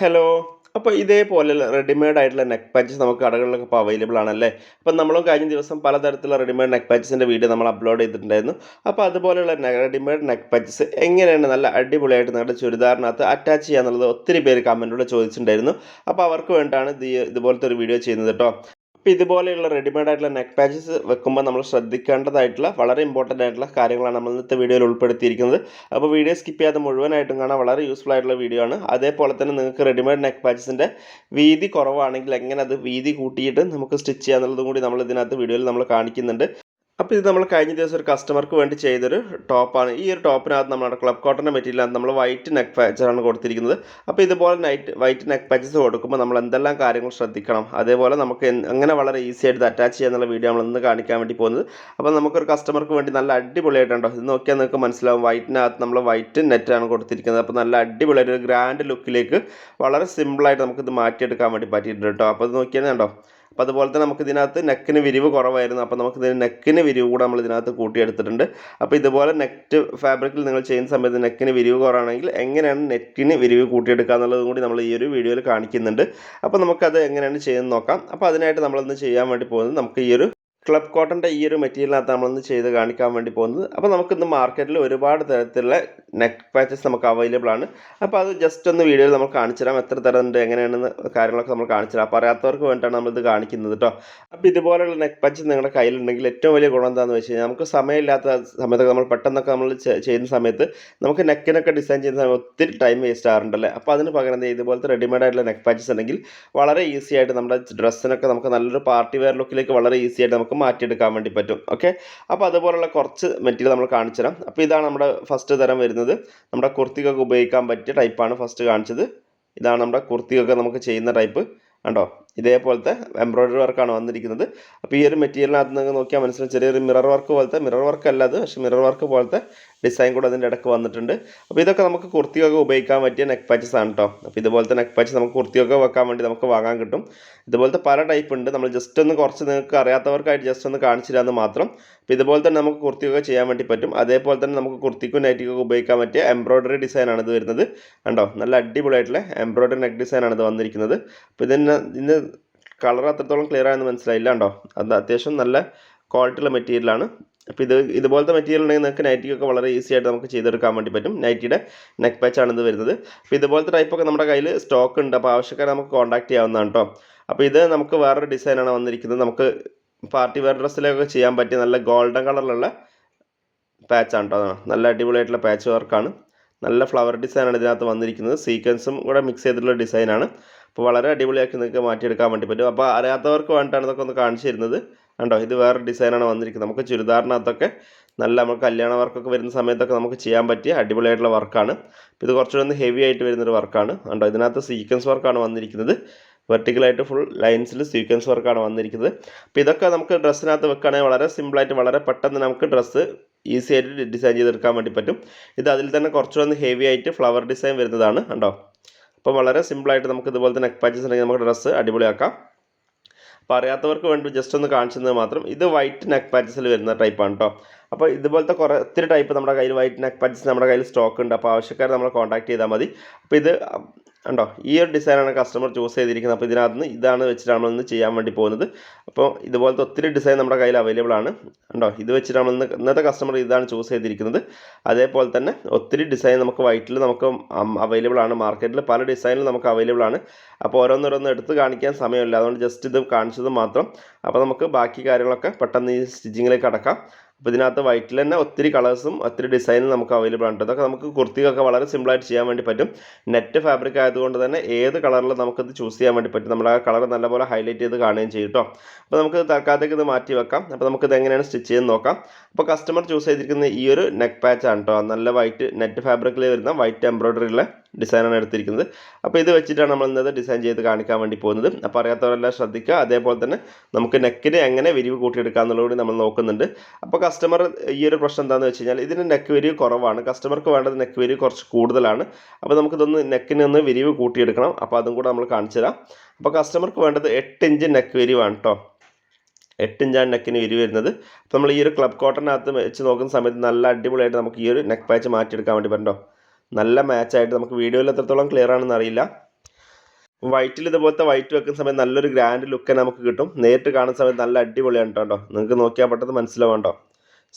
Hello അപ്പോൾ ഇതേപോലെ readymade ആയിട്ടുള്ള നെക്ക് പാച്ചസ് നമുക്ക് കടകളിലൊക്കെ ഇപ്പോൾ അവൈലബിൾ ആണല്ലേ? അപ്പം നമ്മളും കഴിഞ്ഞ ദിവസം പലതരത്തിലുള്ള റെഡിമെയ്ഡ് നെക്ക് പാച്ചസിന്റെ വീഡിയോ നമ്മൾ അപ്ലോഡ് ചെയ്തിട്ടുണ്ടായിരുന്നു. അപ്പോൾ അതുപോലെയുള്ള റെഡിമെയ്ഡ് നെക്ക് പാച്ചസ് എങ്ങനെയാണ് നല്ല അടിപൊളിയായിട്ട് നിങ്ങളുടെ ചുരിദാറിനകത്ത് അറ്റാച്ച് ചെയ്യാന്നുള്ളത് ഒത്തിരി പേര് കമന്റിലൂടെ ചോദിച്ചിട്ടുണ്ടായിരുന്നു. അപ്പോൾ അവർക്ക് ഈ- ഇതുപോലത്തെ ഒരു വീഡിയോ ചെയ്യുന്നത് കേട്ടോ അപ്പോൾ ഇതുപോലെയുള്ള റെഡിമെയ്ഡ് ആയിട്ടുള്ള നെക്ക് പാച്ചസ് വെക്കുമ്പോൾ നമ്മൾ ശ്രദ്ധിക്കേണ്ടതായിട്ടുള്ള വളരെ ഇമ്പോർട്ടന്റ് ആയിട്ടുള്ള കാര്യങ്ങളാണ് നമ്മൾ ഇന്നത്തെ വീഡിയോയിൽ ഉൾപ്പെടുത്തിയിരിക്കുന്നത്. അപ്പോൾ വീഡിയോ സ്കിപ്പ് ചെയ്യാതെ മുഴുവനായിട്ടും കാണാൻ വളരെ യൂസ്ഫുൾ ആയിട്ടുള്ള വീഡിയോ ആണ്. അതേപോലെ തന്നെ നിങ്ങൾക്ക് റെഡിമെയ്ഡ് നെക്ക് പാച്ചസിന്റെ വീതി കുറവാണെങ്കിൽ എങ്ങനെ അത് വീതി കൂട്ടിയിട്ട് നമുക്ക് സ്റ്റിച്ച് ചെയ്യാന്നുള്ളതും കൂടി നമ്മൾ ഇതിനകത്ത് വീഡിയോയിൽ നമ്മൾ കാണിക്കുന്നുണ്ട്. അപ്പോൾ ഇത് നമ്മൾ കഴിഞ്ഞ ദിവസം ഒരു കസ്റ്റമർക്ക് വേണ്ടി ചെയ്തൊരു ടോപ്പാണ് ഈ ഒരു ടോപ്പിനകത്ത് നമ്മുടെ ക്ലബ് കോട്ടന്റെ മെറ്റീരിയലാണ് നമ്മൾ വൈറ്റ് നെക്ക് പാച്ചറാണ് കൊടുത്തിരിക്കുന്നത്. അപ്പോൾ ഇതുപോലെ നൈറ്റ് വൈറ്റ് നെക്ക് പാച്ചസ് കൊടുക്കുമ്പോൾ നമ്മൾ എന്തെല്ലാം കാര്യങ്ങൾ ശ്രദ്ധിക്കണം? അതേപോലെ നമുക്ക് അങ്ങനെ വളരെ ഈസി ആയിട്ട് അറ്റാച്ച് ചെയ്യാന്നുള്ള വീഡിയോ നമ്മൾ ഇന്ന് കാണിക്കാൻ വേണ്ടി പോകുന്നത്. അപ്പോൾ നമുക്കൊരു കസ്റ്റമർക്ക് വേണ്ടി നല്ല അടിപൊളിയായിട്ടുണ്ടോ ഇത് നോക്കിയാൽ നിങ്ങൾക്ക് മനസ്സിലാവും. വൈറ്റിനകത്ത് നമ്മൾ വൈറ്റ് നെറ്റാണ് കൊടുത്തിരിക്കുന്നത്. അപ്പോൾ നല്ല അടിപൊളിയായിട്ട് ഒരു ഗ്രാൻഡ് ലുക്കിലേക്ക് വളരെ സിമ്പിളായിട്ട് നമുക്കിത് മാറ്റിയെടുക്കാൻ വേണ്ടി പറ്റിയിട്ടുണ്ട് കേട്ടോ. അപ്പോൾ ഇത് നോക്കിയാൽ കണ്ടോ? അപ്പോൾ അതുപോലെ തന്നെ നമുക്ക് ഇതിനകത്ത് നെക്കിന് വിരിവ് കുറവായിരുന്നു. അപ്പോൾ നമുക്ക് ഇതിന് നെക്കിന് വിരിവ് കൂടെ നമ്മൾ ഇതിനകത്ത് കൂട്ടിയെടുത്തിട്ടുണ്ട്. അപ്പോൾ ഇതുപോലെ നെറ്റ് ഫാബ്രിക്കിൽ നിങ്ങൾ ചെയ്യുന്ന സമയത്ത് നെക്കിന് വിരിവ് കുറവാണെങ്കിൽ എങ്ങനെയാണ് നെറ്റിന് വിരിവ് കൂട്ടിയെടുക്കുക എന്നുള്ളതും കൂടി നമ്മൾ ഈ ഒരു വീഡിയോയിൽ കാണിക്കുന്നുണ്ട്. അപ്പോൾ നമുക്കത് എങ്ങനെയാണ് ചെയ്യുന്നത് നോക്കാം. അപ്പോൾ അതിനായിട്ട് നമ്മളൊന്ന് ചെയ്യാൻ വേണ്ടി പോകുന്നത്? നമുക്ക് ഈ ഒരു ക്ലബ് കോട്ടന്റെ ഈ ഒരു മെറ്റീരിയലിനകത്ത് നമ്മളൊന്ന് ചെയ്ത് കാണിക്കാൻ വേണ്ടി പോകുന്നത്. അപ്പോൾ നമുക്കിന്ന് മാർക്കറ്റിൽ ഒരുപാട് തരത്തിലുള്ള നെക്ക് പാച്ചസ് നമുക്ക് അവൈലബിൾ ആണ്. അപ്പോൾ അത് ജസ്റ്റ് ഒന്ന് വീഡിയോയിൽ നമ്മൾ കാണിച്ചു തരാം. എത്ര തരം ഉണ്ട് എങ്ങനെയാണെന്ന് കാര്യങ്ങളൊക്കെ നമ്മൾ കാണിച്ചു തരാം. അപ്പോൾ അറിയാത്തവർക്ക് വേണ്ടിയിട്ടാണ് നമ്മളിത് കാണിക്കുന്നത് കേട്ടോ അപ്പോൾ ഇതുപോലെയുള്ള നെക്ക് പാച്ചസ് നിങ്ങളുടെ കയ്യിലുണ്ടെങ്കിൽ ഏറ്റവും വലിയ ഗുണം എന്താണെന്ന് വെച്ച് കഴിഞ്ഞാൽ നമുക്ക് സമയമില്ലാത്ത സമയത്തൊക്കെ നമ്മൾ പെട്ടെന്നൊക്കെ നമ്മൾ ചെയ്യുന്ന സമയത്ത് നമുക്ക് നെക്കിനൊക്കെ ഡിസൈൻ ചെയ്യുന്ന സമയത്ത് ഒത്തിരി ടൈം വേസ്റ്റ് ആകാറുണ്ടല്ലേ അപ്പോൾ അതിന് പകരം ഇതുപോലത്തെ റെഡിമെയ്ഡ് ആയിട്ടുള്ള നെക്ക് പാച്ചസ് ഉണ്ടെങ്കിൽ വളരെ ഈസി ആയിട്ട് നമ്മുടെ ഡ്രസ്സിനൊക്കെ നമുക്ക് നല്ലൊരു പാർട്ടി വെയർ ലുക്കിലേക്ക് വളരെ ഈസി ആയിട്ട് നമുക്ക് മാറ്റിയെടുക്കാൻ വേണ്ടി പറ്റും. ഓക്കെ അപ്പോൾ അതുപോലുള്ള കുറച്ച് മെറ്റീരിയൽ നമ്മൾ കാണിച്ചു തരാം അപ്പോൾ ഇതാണ് നമ്മുടെ ഫസ്റ്റ് തരം വരുന്നത്. നമ്മുടെ കുർത്തിക്കൊക്കെ ഉപയോഗിക്കാൻ പറ്റിയ ടൈപ്പാണ് ഫസ്റ്റ് കാണിച്ചത്. ഇതാണ് നമ്മുടെ കുർത്തിയൊക്കെ നമുക്ക് ചെയ്യുന്ന ടൈപ്പ് കണ്ടോ? ഇതേപോലത്തെ എംബ്രോയ്ഡറി വർക്കാണ് വന്നിരിക്കുന്നത്. അപ്പോൾ ഈ ഒരു മെറ്റീരിയലിനകത്ത് നിങ്ങൾക്ക് നോക്കിയാൽ മനസ്സിലാവും ചെറിയൊരു മിറർ വർക്ക് പോലത്തെ മിറർ വർക്ക് അല്ല അത് പക്ഷേ മിറർ വർക്ക് പോലത്തെ ഡിസൈൻ കൂടെ അതിന്റെ ഇടയ്ക്ക് വന്നിട്ടുണ്ട്. അപ്പോൾ ഇതൊക്കെ നമുക്ക് കുർത്തിയൊക്കെ ഉപയോഗിക്കാൻ പറ്റിയ നെക്ക് പാച്ചസ് ആണ് കേട്ടോ അപ്പോൾ ഇതുപോലത്തെ നെക്ക് പാച്ച് നമുക്ക് കുർത്തിയൊക്കെ വെക്കാൻ വേണ്ടി നമുക്ക് വാങ്ങാൻ കിട്ടും. ഇതുപോലത്തെ പല ടൈപ്പ് ഉണ്ട്. നമ്മൾ ജസ്റ്റ് ഒന്ന് കുറച്ച് നിങ്ങൾക്ക് അറിയാത്തവർക്കായിട്ട് ജസ്റ്റ് ഒന്ന് കാണിച്ചു തരാമെന്ന് മാത്രം. അപ്പോൾ ഇതുപോലെ തന്നെ നമുക്ക് കുർത്തിയൊക്കെ ചെയ്യാൻ വേണ്ടി പറ്റും. അതേപോലെ തന്നെ നമുക്ക് കുർത്തിക്കും നൈറ്റിക്കൊക്കെ ഉപയോഗിക്കാൻ പറ്റിയ എംബ്രോയ്ഡറി ഡിസൈനാണ് ഇത് വരുന്നത്. കണ്ടോ? നല്ല അടിപൊളിയായിട്ടുള്ള എംബ്രോയ്ഡറി നെക്ക് ഡിസൈനാണ് ഇത് വന്നിരിക്കുന്നത്. അപ്പോൾ ഇതിന് ഇതിന് കളർ അത്രത്തോളം ക്ലിയർ ആയെന്ന് മനസ്സിലായില്ല കണ്ടോ അത് അത്യാവശ്യം നല്ല ക്വാളിറ്റിയുള്ള മെറ്റീരിയലാണ് അപ്പോൾ ഇത് ഇതുപോലത്തെ മെറ്റീരിയൽ ഉണ്ടെങ്കിൽ നിങ്ങൾക്ക് നൈറ്റിക്കൊക്കെ വളരെ ഈസി ആയിട്ട് നമുക്ക് ചെയ്തെടുക്കാൻ വേണ്ടി പറ്റും. നൈറ്റിയുടെ നെക്ക് പാച്ചാണ് ഇത് വരുന്നത്. അപ്പോൾ ഇതുപോലത്തെ ടൈപ്പൊക്കെ നമ്മുടെ കയ്യിൽ സ്റ്റോക്ക് ഉണ്ട്. അപ്പോൾ ആവശ്യക്കാരെ നമുക്ക് കോൺടാക്ട് ചെയ്യാവുന്നതാണ് കേട്ടോ അപ്പോൾ ഇത് നമുക്ക് വേറൊരു ഡിസൈനാണ് വന്നിരിക്കുന്നത്. നമുക്ക് പാർട്ടി വെയർ ഡ്രസ്സിലൊക്കെ ചെയ്യാൻ പറ്റിയ നല്ല ഗോൾഡൻ കളറിലുള്ള പാച്ചാണ് കേട്ടോ നല്ല അടിപൊളിയായിട്ടുള്ള പാച്ച് വർക്കാണ് നല്ല ഫ്ലവർ ഡിസൈനാണ് ഇതിനകത്ത് വന്നിരിക്കുന്നത്. സീക്വൻസും കൂടെ മിക്സ് ചെയ്തിട്ടുള്ള ഡിസൈനാണ് അപ്പോൾ വളരെ അടിപൊളിയാക്കി നിങ്ങൾക്ക് മാറ്റിയെടുക്കാൻ വേണ്ടി പറ്റും. അപ്പോൾ അറിയാത്തവർക്ക് വേണ്ടിയിട്ടാണ് ഇതൊക്കെ ഒന്ന് കാണിച്ചു തരുന്നത് കണ്ടോ ഇത് വേറെ ഡിസൈനാണ് വന്നിരിക്കുന്നത്. നമുക്ക് ചുരിദാറിനകത്തൊക്കെ നല്ല നമ്മൾ കല്യാണ വർക്കൊക്കെ വരുന്ന സമയത്തൊക്കെ നമുക്ക് ചെയ്യാൻ പറ്റിയ അടിപൊളിയായിട്ടുള്ള വർക്കാണ്. ഇത് കുറച്ചുകൂടി ഒന്ന് ഹെവി ആയിട്ട് വരുന്നൊരു വർക്കാണ്. കണ്ടോ ഇതിനകത്ത് സീക്വൻസ് വർക്കാണ് വന്നിരിക്കുന്നത്. വെർട്ടിക്കലായിട്ട് ഫുൾ ലൈൻസിൽ സീക്വൻസ് വർക്കാണ് വന്നിരിക്കുന്നത്. അപ്പോൾ ഇതൊക്കെ നമുക്ക് ഡ്രസ്സിനകത്ത് വെക്കുകയാണെങ്കിൽ വളരെ സിമ്പിളായിട്ട് വളരെ പെട്ടെന്ന് നമുക്ക് ഡ്രസ്സ് ഈസി ആയിട്ട് ഡിസൈൻ ചെയ്തെടുക്കാൻ വേണ്ടി പറ്റും. ഇത് അതിൽ തന്നെ കുറച്ചുകൂടി ഹെവി ആയിട്ട് ഫ്ലവർ ഡിസൈൻ വരുന്നതാണ്. കണ്ടോ? അപ്പോൾ വളരെ സിമ്പിളായിട്ട് നമുക്ക് ഇതുപോലത്തെ നെക്ക് പാച്ചസ് ഉണ്ടെങ്കിൽ നമുക്ക് ഡ്രസ്സ് അടിപൊളിയാക്കാം. അപ്പോൾ അറിയാത്തവർക്ക് വേണ്ടി ജസ്റ്റ് ഒന്ന് കാണിച്ചത് മാത്രം ഇത് വൈറ്റ് നെക്ക് പാച്ചസിൽ വരുന്ന ടൈപ്പാണ് കേട്ടോ അപ്പോൾ ഇതുപോലത്തെ കുറേ ഒത്തിരി ടൈപ്പ് നമ്മുടെ കയ്യിൽ വൈറ്റ് നെക്ക് പാച്ചസ് നമ്മുടെ കയ്യിൽ സ്റ്റോക്ക് ഉണ്ട്. അപ്പോൾ ആവശ്യക്കാർ നമ്മളെ കോൺടാക്ട് ചെയ്താൽ മതി. അപ്പോൾ ഇത് ഉണ്ടോ ഈ ഒരു ഡിസൈനാണ് കസ്റ്റമർ ചൂസ് ചെയ്തിരിക്കുന്നത്. അപ്പോൾ ഇതിനകത്ത് നിന്ന് ഇതാണ് വെച്ചിട്ടാണ് നമ്മളിന്ന് ചെയ്യാൻ വേണ്ടി പോകുന്നത്. അപ്പോൾ ഇതുപോലത്തെ ഒത്തിരി ഡിസൈൻ നമ്മുടെ കയ്യിൽ അവൈലബിൾ ആണ്. കണ്ടോ? ഇത് വെച്ചിട്ട് നമ്മൾ ഇന്നത്തെ കസ്റ്റമർ ഇതാണ് ചൂസ് ചെയ്തിരിക്കുന്നത്. അതേപോലെ തന്നെ ഒത്തിരി ഡിസൈൻ നമുക്ക് വൈറ്റിൽ നമുക്ക് അവൈലബിൾ ആണ്. മാർക്കറ്റിൽ പല ഡിസൈനിൽ നമുക്ക് അവൈലബിൾ ആണ്. അപ്പോൾ ഓരോന്നോരോന്ന് എടുത്ത് കാണിക്കാൻ സമയമില്ല. അതുകൊണ്ട് ജസ്റ്റ് ഇത് കാണിച്ചത് മാത്രം. അപ്പോൾ നമുക്ക് ബാക്കി കാര്യങ്ങളൊക്കെ പെട്ടെന്ന് ഈ സ്റ്റിച്ചിങ്ങിലേക്ക് അടക്കാം. അപ്പോൾ ഇതിനകത്ത് വൈറ്റിൽ തന്നെ ഒത്തിരി കളേഴ്സും ഒത്തിരി ഡിസൈനും നമുക്ക് അവൈലബിൾ ആണ് ഇതൊക്കെ നമുക്ക് കുർത്തിയൊക്കെ വളരെ സിമ്പിളായിട്ട് ചെയ്യാൻ വേണ്ടി പറ്റും. നെറ്റ് ഫാബ്രിക് ആയതുകൊണ്ട് തന്നെ ഏത് കളറിൽ നമുക്കത് ചൂസ് ചെയ്യാൻ വേണ്ടി പറ്റും. നമ്മുടെ ആ കളർ നല്ലപോലെ ഹൈലൈറ്റ് ചെയ്ത് കാണുകയും ചെയ്യും കേട്ടോ അപ്പോൾ നമുക്ക് തൽക്കാലത്തേക്ക് ഇത് മാറ്റി വെക്കാം. അപ്പോൾ നമുക്ക് ഇത് എങ്ങനെയാണ് സ്റ്റിച്ച് ചെയ്ത് നോക്കാം. അപ്പോൾ കസ്റ്റമർ ചൂസ് ചെയ്തിരിക്കുന്ന ഈ ഒരു നെക്ക് പാച്ച് ആണ് കേട്ടോ നല്ല വൈറ്റ് നെറ്റ് ഫാബ്രിക്കിൽ വരുന്ന വൈറ്റ് എംബ്രോയ്ഡറിയുള്ള ഡിസൈനാണ് എടുത്തിരിക്കുന്നത്. അപ്പോൾ ഇത് വെച്ചിട്ടാണ് നമ്മൾ ഇന്നത് ഡിസൈൻ ചെയ്ത് കാണിക്കാൻ വേണ്ടി പോകുന്നത്. അപ്പോൾ അറിയാത്തവരെല്ലാം ശ്രദ്ധിക്കുക. അതേപോലെ തന്നെ നമുക്ക് നെക്കിന് എങ്ങനെ വിരിവ് കൂട്ടിയെടുക്കുക എന്നുള്ളത് കൂടി നമ്മൾ നോക്കുന്നുണ്ട്. അപ്പോൾ കസ്റ്റമർ ഈ ഒരു പ്രശ്നം എന്താണെന്ന് വെച്ച് കഴിഞ്ഞാൽ ഇതിന് നെക്ക് വിരിവ് കുറവാണ്. കസ്റ്റമർക്ക് വേണ്ടത് നെക്ക് വിരിവ് കുറച്ച് കൂടുതലാണ്. അപ്പോൾ നമുക്കിതൊന്ന് നെക്കിന് ഒന്ന് വിരിവ് കൂട്ടിയെടുക്കണം. അപ്പോൾ അതും കൂടെ നമ്മൾ കാണിച്ചു തരാം. അപ്പോൾ കസ്റ്റമർക്ക് വേണ്ടത് എട്ട് ഇഞ്ച് നെക്ക് വിരിവാണ് കേട്ടോ എട്ട് ഇഞ്ചാണ് നെക്കിന് വിരി വരുന്നത്. അപ്പോൾ നമ്മൾ ഈ ഒരു ക്ലബ് കോട്ടനകത്ത് വെച്ച് നോക്കുന്ന സമയത്ത് നല്ല അടിപൊളിയായിട്ട് നമുക്ക് ഈ ഒരു നെക്ക് പാച്ച് മാറ്റിയെടുക്കാൻ വേണ്ടി പറ്റോ നല്ല മാച്ചായിട്ട് നമുക്ക് വീഡിയോയിൽ എത്രത്തോളം ക്ലിയർ ആണെന്ന് അറിയില്ല. വൈറ്റിൽ ഇതുപോലത്തെ വൈറ്റ് വെക്കുന്ന സമയത്ത് നല്ലൊരു ഗ്രാൻഡ് ലുക്ക് നമുക്ക് കിട്ടും. നേരിട്ട് കാണുന്ന സമയത്ത് നല്ല അടിപൊളിയാണ് കേട്ടോ നിങ്ങൾക്ക് നോക്കിയാൽ പെട്ടെന്ന് മനസ്സിലാവണ്ടോ